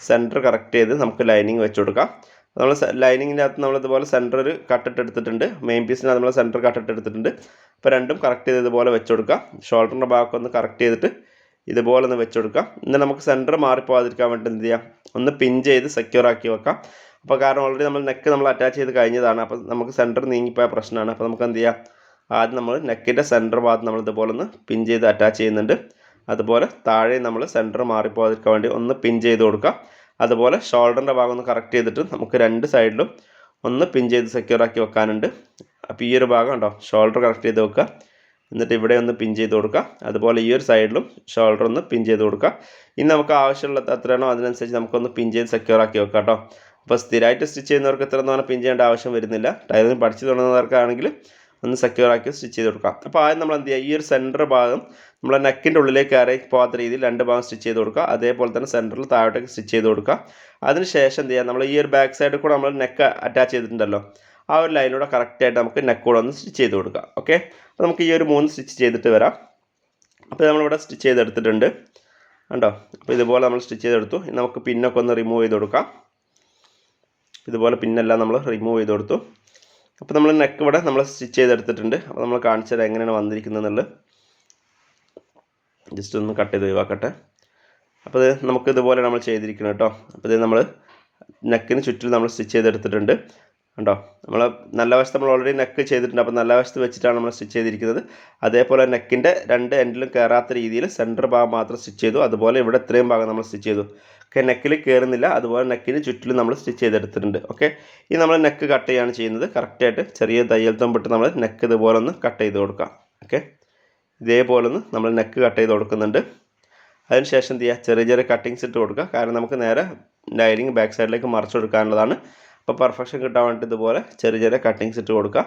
സെന്റർ കറക്റ്റ് ചെയ്ത് നമുക്ക് ലൈനിങ് വെച്ച് കൊടുക്കാം. നമ്മൾ ലൈനിങ്ങിന്റെ അകത്ത് നമ്മൾ ഇതുപോലെ സെന്റർ ഒരു കട്ടിട്ട് എടുത്തിട്ടുണ്ട്. മെയിൻ പീസിന് നമ്മൾ സെന്റർ കട്ടിട്ട് എടുത്തിട്ടുണ്ട്. അപ്പോൾ രണ്ടും കറക്റ്റ് ചെയ്ത് ഇതുപോലെ വെച്ച് കൊടുക്കാം. ഷോൾഡറിന്റെ ഭാഗമൊക്കെ ഒന്ന് കറക്റ്റ് ചെയ്തിട്ട് ഇതുപോലെ ഒന്ന് വെച്ച് കൊടുക്കാം. ഇന്ന് നമുക്ക് സെന്റർ മാറിപ്പോകാതിരിക്കാൻ വേണ്ടി എന്ത് ചെയ്യാം? ഒന്ന് പിൻ ചെയ്ത് സെക്യൂർ ആക്കി വെക്കാം. അപ്പോൾ കാരണം ഓൾറെഡി നമ്മൾ നെക്ക് നമ്മൾ അറ്റാച്ച് ചെയ്ത് കഴിഞ്ഞതാണ്. അപ്പോൾ നമുക്ക് സെന്റർ നീങ്ങിപ്പോയ പ്രശ്നമാണ് അപ്പോൾ നമുക്ക് എന്ത് ചെയ്യാം? ആദ്യം നമ്മൾ നെക്കിന്റെ സെന്റർ ഭാഗത്ത് നമ്മൾ ഇതുപോലെ ഒന്ന് പിൻ ചെയ്ത് അറ്റാച്ച് ചെയ്യുന്നുണ്ട്. അതുപോലെ താഴെ നമ്മൾ സെന്റർ മാറിപ്പോകാതിരിക്കാൻ വേണ്ടി ഒന്ന് പിൻ ചെയ്ത് കൊടുക്കാം. അതുപോലെ ഷോൾഡറിന്റെ ഭാഗം ഒന്ന് കറക്റ്റ് ചെയ്തിട്ട് നമുക്ക് രണ്ട് സൈഡിലും ഒന്ന് പിൻ ചെയ്ത് സെക്യൂർ ആക്കി വെക്കാനുണ്ട്. അപ്പോൾ ഈ ഒരു ഭാഗം ഉണ്ടോ ഷോൾഡർ കറക്റ്റ് ചെയ്ത് വെക്കുക. എന്നിട്ട് ഇവിടെ ഒന്ന് പിൻ ചെയ്ത് കൊടുക്കുക. അതുപോലെ ഈ ഒരു സൈഡിലും ഷോൾഡർ ഒന്ന് പിൻ ചെയ്ത് കൊടുക്കുക. ഇനി നമുക്ക് ആവശ്യമുള്ള എത്രയാണോ അതിനനുസരിച്ച് നമുക്കൊന്ന് പിൻ ചെയ്ത് സെക്യൂർ ആക്കി വെക്കാം കേട്ടോ. അപ്പോൾ സ്ഥിരമായിട്ട് സ്റ്റിച്ച് ചെയ്യുന്നവർക്ക് എത്ര തവണ പിൻ ചെയ്യേണ്ട ആവശ്യം വരുന്നില്ല. ടൈലറിങ് പഠിച്ചു തുടങ്ങുന്നവർക്കാണെങ്കിൽ ഒന്ന് സെക്യൂർ ആക്കി സ്റ്റിച്ച് ചെയ്ത് കൊടുക്കാം. അപ്പോൾ ആദ്യം നമ്മൾ എന്ത് ചെയ്യുക? ഈ ഒരു സെന്റർ ഭാഗം നമ്മളെ നെക്കിന്റെ ഉള്ളിലേക്ക് കയറി പോകാത്ത രീതിയിൽ രണ്ട് ഭാഗം സ്റ്റിച്ച് ചെയ്ത് കൊടുക്കുക. അതേപോലെ തന്നെ സെന്ററിൽ താഴോട്ടേക്ക് സ്റ്റിച്ച് ചെയ്ത് കൊടുക്കുക. അതിനുശേഷം എന്ത് ചെയ്യുക? നമ്മൾ ഈ ഒരു ബാക്ക് സൈഡിൽ കൂടെ നമ്മൾ നെക്ക് അറ്റാച്ച് ചെയ്തിട്ടുണ്ടല്ലോ. ആ ഒരു ലൈനിലൂടെ കറക്റ്റായിട്ട് നമുക്ക് നെക്ക് കൂടെ ഒന്ന് സ്റ്റിച്ച് ചെയ്ത് കൊടുക്കുക. ഓക്കെ അപ്പോൾ നമുക്ക് ഈ ഒരു മൂന്ന് സ്റ്റിച്ച് ചെയ്തിട്ട് വരാം. അപ്പോൾ നമ്മളിവിടെ സ്റ്റിച്ച് ചെയ്തെടുത്തിട്ടുണ്ട് കണ്ടോ? അപ്പോൾ ഇതുപോലെ നമ്മൾ സ്റ്റിച്ച് ചെയ്തെടുത്തു നമുക്ക് പിന്നൊക്കെ ഒന്ന് റിമൂവ് ചെയ്ത് കൊടുക്കാം. ഇതുപോലെ പിന്നെല്ലാം നമ്മൾ റിമൂവ് ചെയ്ത് കൊടുത്തു. അപ്പോൾ നമ്മൾ നെക്ക് ഇവിടെ നമ്മൾ സ്റ്റിച്ച് ചെയ്തെടുത്തിട്ടുണ്ട്. അപ്പോൾ നമ്മൾ കാണിച്ചത് എങ്ങനെയാണ് വന്നിരിക്കുന്നത് എന്നുള്ളത് ജസ്റ്റ് ഒന്ന് കട്ട് ചെയ്ത് ഒഴിവാക്കട്ടെ. അപ്പോൾ ഇത് നമുക്ക് ഇതുപോലെ നമ്മൾ ചെയ്തിരിക്കണം കേട്ടോ. അപ്പോൾ ഇത് നമ്മൾ നെക്കിന് ചുറ്റും നമ്മൾ സ്റ്റിച്ച് ചെയ്തെടുത്തിട്ടുണ്ട്. കണ്ടോ? നമ്മൾ നല്ല വശത്ത് നമ്മൾ ഓൾറെഡി നെക്ക് ചെയ്തിട്ടുണ്ട്. അപ്പോൾ നല്ല വശത്ത് വെച്ചിട്ടാണ് നമ്മൾ സ്റ്റിച്ച് ചെയ്തിരിക്കുന്നത്. അതേപോലെ നെക്കിന്റെ രണ്ട് എൻഡിലും കയറാത്ത രീതിയിൽ സെന്റർ ഭാഗം മാത്രം സ്റ്റിച്ച് ചെയ്തു. അതുപോലെ ഇവിടെ ഇത്രയും ഭാഗം നമ്മൾ സ്റ്റിച്ച് ചെയ്തു. നെക്കിൽ കയറുന്നില്ല അതുപോലെ നെക്കിന് ചുറ്റിലും നമ്മൾ സ്റ്റിച്ച് ചെയ്തെടുത്തിട്ടുണ്ട്. ഓക്കെ ഈ നമ്മൾ നെക്ക് കട്ട് ചെയ്യാണ് ചെയ്യുന്നത്. കറക്റ്റായിട്ട് ചെറിയ തയ്യൽ തൊമ്പിട്ട് നമ്മൾ നെക്ക് ഇതുപോലെ ഒന്ന് കട്ട് ചെയ്ത് കൊടുക്കാം. ഓക്കെ ഇതേപോലെ ഒന്ന് നമ്മൾ നെക്ക് കട്ട് ചെയ്ത് കൊടുക്കുന്നുണ്ട്. അതിനുശേഷം എന്ത് ചെയ്യുക? ചെറിയ ചെറിയ കട്ടിങ്സ് ഇട്ട് കൊടുക്കുക. കാരണം നമുക്ക് നേരെ ലൈനിങ് ബാക്ക് സൈഡിലേക്ക് മറച്ചു കൊടുക്കാനുള്ളതാണ്. അപ്പോൾ പെർഫെക്ഷൻ കിട്ടാൻ വേണ്ടി ഇതുപോലെ ചെറിയ ചെറിയ കട്ടിങ്സ് ഇട്ട് കൊടുക്കുക.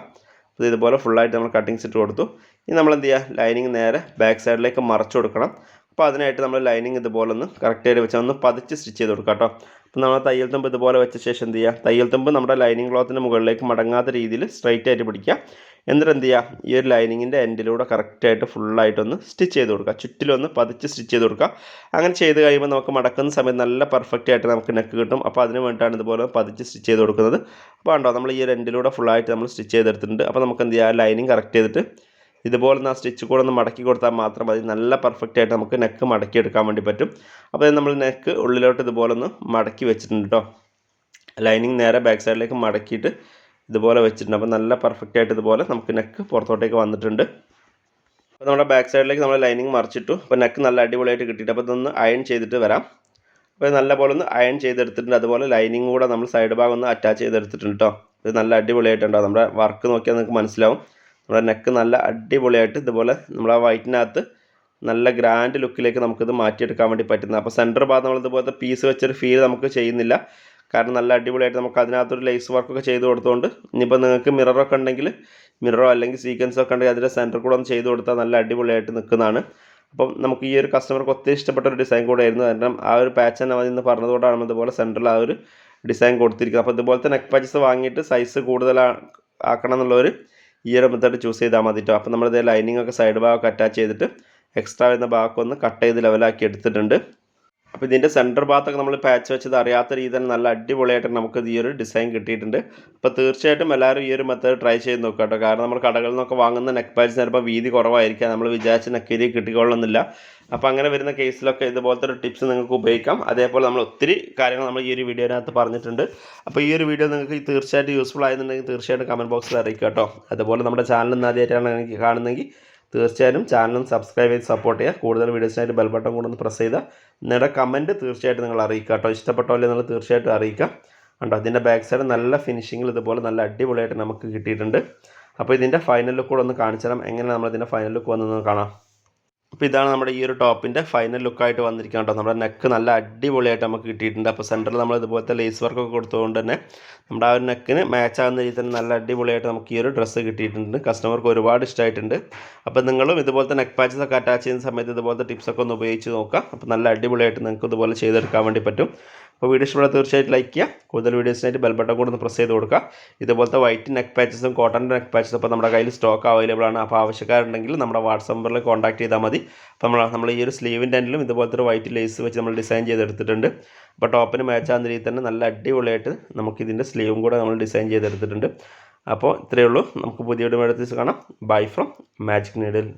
അപ്പോൾ ഇതുപോലെ ഫുള്ളായിട്ട് നമ്മൾ കട്ടിങ്സ് ഇട്ട് കൊടുത്തു. ഇനി നമ്മൾ എന്ത് ചെയ്യുക? ലൈനിങ് നേരെ ബാക്ക് സൈഡിലേക്ക് മറച്ചു കൊടുക്കണം. അപ്പോൾ അതിനായിട്ട് നമ്മൾ ലൈനിങ് ഇതുപോലെ ഒന്ന് കറക്റ്റായിട്ട് വെച്ചാൽ ഒന്ന് പതിച്ച് സ്റ്റിച്ച് ചെയ്ത് കൊടുക്കുക കേട്ടോ അപ്പോൾ നമ്മൾ തയ്യൽ തുമ്പ് ഇതുപോലെ വെച്ച ശേഷം എന്ത് ചെയ്യുക തയ്യൽ തുമ്പ് നമ്മുടെ ലൈനിങ് ക്ലോത്തിന്റെ മുകളിലേക്ക് മടങ്ങാത്ത രീതിയിൽ സ്ട്രൈറ്റ് ആയിട്ട് പിടിക്കുക. എന്നിട്ട് എന്ത് ചെയ്യുക ഈ ഒരു ലൈനിങ്ങിന്റെ എൻഡിലൂടെ കറക്റ്റായിട്ട് ഫുള്ളായിട്ടൊന്ന് സ്റ്റിച്ച് ചെയ്ത് കൊടുക്കുക. ചുറ്റിലൊന്ന് പതിച്ച് സ്റ്റിച്ച് ചെയ്ത് കൊടുക്കുക. അങ്ങനെ ചെയ്ത് കഴിയുമ്പോൾ നമുക്ക് മടക്കുന്ന സമയത്ത് നല്ല പെർഫെക്റ്റ് ആയിട്ട് നമുക്ക് നെക്ക് കിട്ടും. അപ്പോൾ അതിന് വേണ്ടിയിട്ടാണ് ഇതുപോലെ പതിച്ച് സ്റ്റിച്ച് ചെയ്ത് കൊടുക്കുന്നത്. അപ്പോൾ ഉണ്ടോ നമ്മൾ ഈ ഒരു എൻഡിലൂടെ ഫുള്ളായിട്ട് നമ്മൾ സ്റ്റിച്ച് ചെയ്തെടുത്തിട്ടുണ്ട്. അപ്പോൾ നമുക്ക് എന്ത് ചെയ്യുക ലൈനിങ് കറക്റ്റ് ചെയ്തിട്ട് ഇതുപോലെ ആ സ്റ്റിച്ച് കൂടെ ഒന്ന് മടക്കി കൊടുത്താൽ മാത്രം മതി. നല്ല പെർഫെക്റ്റ് ആയിട്ട് നമുക്ക് നെക്ക് മടക്കി എടുക്കാൻ വേണ്ടി പറ്റും. അപ്പോൾ നമ്മൾ നെക്ക് ഉള്ളിലോട്ട് ഇതുപോലെ ഒന്ന് മടക്കി വെച്ചിട്ടുണ്ട് കേട്ടോ ലൈനിങ് നേരെ ബാക്ക് സൈഡിലേക്ക് മടക്കിയിട്ട് ഇതുപോലെ വെച്ചിട്ടുണ്ട്. അപ്പോൾ നല്ല പെർഫെക്റ്റ് ആയിട്ട് ഇതുപോലെ നമുക്ക് നെക്ക് പുറത്തോട്ടേക്ക് വന്നിട്ടുണ്ട്. അപ്പോൾ നമ്മുടെ ബാക്ക് സൈഡിലേക്ക് നമ്മൾ ലൈനിങ് മറിച്ചിട്ടു. അപ്പോൾ നെക്ക് നല്ല അടിപൊളിയായിട്ട് കിട്ടിയിട്ട് അപ്പോൾ ഇതൊന്ന് അയൺ ചെയ്തിട്ട് വരാം. അപ്പോൾ നല്ല പോലെ ഒന്ന് അയൺ ചെയ്തെടുത്തിട്ടുണ്ട്. അതുപോലെ ലൈനിങ് കൂടെ നമ്മൾ സൈഡ് ഭാഗം ഒന്ന് അറ്റാച്ച് ചെയ്തെടുത്തിട്ടുണ്ട് കേട്ടോ ഇത് നല്ല അടിപൊളിയായിട്ടുണ്ടാവും നമ്മുടെ വർക്ക് നോക്കിയാൽ നിങ്ങൾക്ക് മനസ്സിലാവും. നമ്മുടെ നെക്ക് നല്ല അടിപൊളിയായിട്ട് ഇതുപോലെ നമ്മളെ വൈറ്റിനകത്ത് നല്ല ഗ്രാൻഡ് ലുക്കിലേക്ക് നമുക്കിത് മാറ്റിയെടുക്കാൻ വേണ്ടി പറ്റുന്നത് അപ്പോൾ സെന്റർ ഭാഗം നമ്മൾ ഇതുപോലത്തെ പീസ് വെച്ചൊരു ഫീൽ നമുക്ക് ചെയ്യുന്നില്ല. കാരണം നല്ല അടിപൊളിയായിട്ട് നമുക്ക് അതിനകത്തൊരു ലേസ് വർക്കൊക്കെ ചെയ്ത് കൊടുത്തുകൊണ്ട് ഇനിയിപ്പോൾ നിങ്ങൾക്ക് മിററൊക്കെ ഉണ്ടെങ്കിൽ മിററോ അല്ലെങ്കിൽ സീക്വൻസോ ഒക്കെ ഉണ്ടെങ്കിൽ അതിന്റെ സെന്റർ കൂടെ ഒന്ന് ചെയ്ത് കൊടുത്താൽ നല്ല അടിപൊളിയായിട്ട് നിൽക്കുന്നതാണ് അപ്പം നമുക്ക് ഈ ഒരു കസ്റ്റമർക്ക് ഒത്തിരി ഇഷ്ടപ്പെട്ട ഒരു ഡിസൈൻ കൂടെ ആയിരുന്നു. കാരണം ആ ഒരു പാച്ച് തന്നെ മതി എന്ന് പറഞ്ഞതുകൊണ്ടാണ് ഇതുപോലെ സെന്ററിൽ ആ ഒരു ഡിസൈൻ കൊടുത്തിരിക്കുന്നത്. അപ്പോൾ ഇതുപോലത്തെ നെക്ക് പാച്ചസ് വാങ്ങിയിട്ട് സൈസ് കൂടുതൽ ആക്കണം എന്നുള്ളവർ ഈ ഒരു മെത്തേഡ് ചൂസ് ചെയ്താൽ മതി കേട്ടോ അപ്പോൾ നമ്മളിത് ലൈനിങ് ഒക്കെ സൈഡ് ഭാഗമൊക്കെ അറ്റാച്ച് ചെയ്തിട്ട് എക്സ്ട്രാ വരുന്ന ഭാഗമൊക്കെ ഒന്ന് കട്ട് ചെയ്ത് ലെവലാക്കി എടുത്തിട്ടുണ്ട്. അപ്പോൾ ഇതിന്റെ സെന്റർ ഭാഗത്തൊക്കെ നമ്മൾ പാച്ച് വെച്ചത് അറിയാത്ത രീതിയിൽ നല്ല അടിപൊളിയായിട്ട് നമുക്ക് ഈ ഒരു ഡിസൈൻ കിട്ടിയിട്ടുണ്ട്. അപ്പോൾ തീർച്ചയായിട്ടും എല്ലാവരും ഈ ഒരു മെത്തേഡ് ട്രൈ ചെയ്ത് നോക്കുക കേട്ടോ. കാരണം നമ്മൾ കടകളിൽ നിന്നൊക്കെ വാങ്ങുന്ന നെക്ക് പാച്ച് ചിലപ്പോൾ വീതി കുറവായിരിക്കാം. നമ്മൾ വിചാരിച്ച നെക്കിരി കിട്ടിക്കൊള്ളുന്നില്ല. അപ്പോൾ അങ്ങനെ വരുന്ന കേസിലൊക്കെ ഇതുപോലത്തെ ഒരു ടിപ്സ് നിങ്ങൾക്ക് ഉപയോഗിക്കാം. അതേപോലെ നമ്മൾ ഒത്തിരി കാര്യങ്ങൾ നമ്മൾ ഈ ഒരു വീഡിയോനകത്ത് പറഞ്ഞിട്ടുണ്ട്. അപ്പോൾ ഈ ഒരു വീഡിയോ നിങ്ങൾക്ക് തീർച്ചയായിട്ടും യൂസ്ഫുൾ ആയിരുന്നുണ്ടെങ്കിൽ തീർച്ചയായിട്ടും കമന്റ് ബോക്സിൽ അറിയിക്കുക കേട്ടോ. അതുപോലെ നമ്മുടെ ചാനൽ ഇന്ന് ആദ്യമായിട്ടാണ് കാണുന്നതെങ്കിൽ തീർച്ചയായും ചാനലും സബ്സ്ക്രൈബ് ചെയ്ത് സപ്പോർട്ട് ചെയ്യുക. കൂടുതൽ വീഡിയോസിനായിട്ട് ബെൽ ബട്ടൺ കൂടെ ഒന്ന് പ്രസ് ചെയ്താൽ നിങ്ങളുടെ കമന്റ് തീർച്ചയായിട്ടും നിങ്ങൾ അറിയിക്കുക കേട്ടോ. ഇഷ്ടപ്പെട്ടോ അല്ലെങ്കിൽ നിങ്ങൾ തീർച്ചയായിട്ടും അറിയിക്കുക കണ്ടോ അതിന്റെ ബാക്ക് സൈഡ് നല്ല ഫിനിഷിങ്ങിൽ ഇതുപോലെ നല്ല അടിപൊളിയായിട്ട് നമുക്ക് കിട്ടിയിട്ടുണ്ട്. അപ്പോൾ ഇതിന്റെ ഫൈനൽ ലുക്ക് കൂടെ ഒന്ന് കാണിച്ചു തരാം. എങ്ങനെ നമ്മൾ ഇതിന്റെ ഫൈനൽ ലുക്ക് വന്നതെന്ന് കാണാം. അപ്പോൾ ഇതാണ് നമ്മുടെ ഈ ഒരു ടോപ്പിന്റെ ഫൈനൽ ലുക്കായിട്ട് വന്നിരിക്കുക കേട്ടോ. നമ്മുടെ നെക്ക് നല്ല അടിപൊളിയായിട്ട് നമുക്ക് കിട്ടിയിട്ടുണ്ട്. അപ്പോൾ സെന്ററിൽ നമ്മൾ ഇതുപോലത്തെ ലേസ് വർക്കൊക്കെ കൊടുത്തുകൊണ്ട് തന്നെ നമ്മുടെ ആ ഒരു നെക്കിന് മാച്ച് ആകുന്ന രീതിയിൽ തന്നെ നല്ല അടിപൊളിയായിട്ട് നമുക്ക് ഈ ഒരു ഡ്രസ്സ് കിട്ടിയിട്ടുണ്ട്. കസ്റ്റമർക്ക് ഒരുപാട് ഇഷ്ടമായിട്ടുണ്ട് അപ്പോൾ നിങ്ങളും ഇതുപോലത്തെ നെക്ക് പാച്ചസ് ഒക്കെ അറ്റാച്ച് ചെയ്യുന്ന സമയത്ത് ഇതുപോലത്തെ ടിപ്സൊക്കെ ഒന്ന് ഉപയോഗിച്ച് നോക്കാം. അപ്പോൾ നല്ല അടിപൊളിയായിട്ട് നിങ്ങൾക്ക് ഇതുപോലെ ചെയ്തെടുക്കാൻ വേണ്ടി പറ്റും. അപ്പോൾ വീഡിയോ ഇഷ്ടപ്പെടാൻ തീർച്ചയായിട്ടും ലൈക്ക് ചെയ്യുക. കൂടുതൽ വീഡിയോസിനായിട്ട് ബെൽ ബട്ടൺ കൂടെ ഒന്ന് പ്രസ് ചെയ്ത് കൊടുക്കുക. ഇതുപോലത്തെ വൈറ്റ് നെക്ക് പാച്ചസും കോട്ടന്റെ നെക്ക് പാച്ചസും അപ്പോൾ നമ്മുടെ കയ്യിൽ സ്റ്റോക്ക് അവൈലബിൾ ആണ്. അപ്പോൾ ആവശ്യക്കാരുണ്ടെങ്കിൽ നമ്മുടെ വാട്സപ്പ് നമ്പറിൽ കോൺടാക്ട് ചെയ്താൽ മതി. അപ്പോൾ നമ്മൾ നമ്മൾ ഈ ഒരു സ്ലീവിന്റെ എൻഡിലും ഇതുപോലത്തെ ഒരു വൈറ്റ് ലേസ് വെച്ച് നമ്മൾ ഡിസൈൻ ചെയ്തെടുത്തിട്ടുണ്ട്. അപ്പോൾ ടോപ്പിന് മാച്ച് ആകുന്ന രീതിയിൽ തന്നെ നല്ല അടിപൊളിയായിട്ട് നമുക്ക് ഇതിന്റെ സ്ലീവും കൂടെ നമ്മൾ ഡിസൈൻ ചെയ്തെടുത്തിട്ടുണ്ട്. അപ്പോൾ ഇത്രയേ ഉള്ളൂ. നമുക്ക് പുതിയ വീഡിയോ കാണാം. Bye from magic needle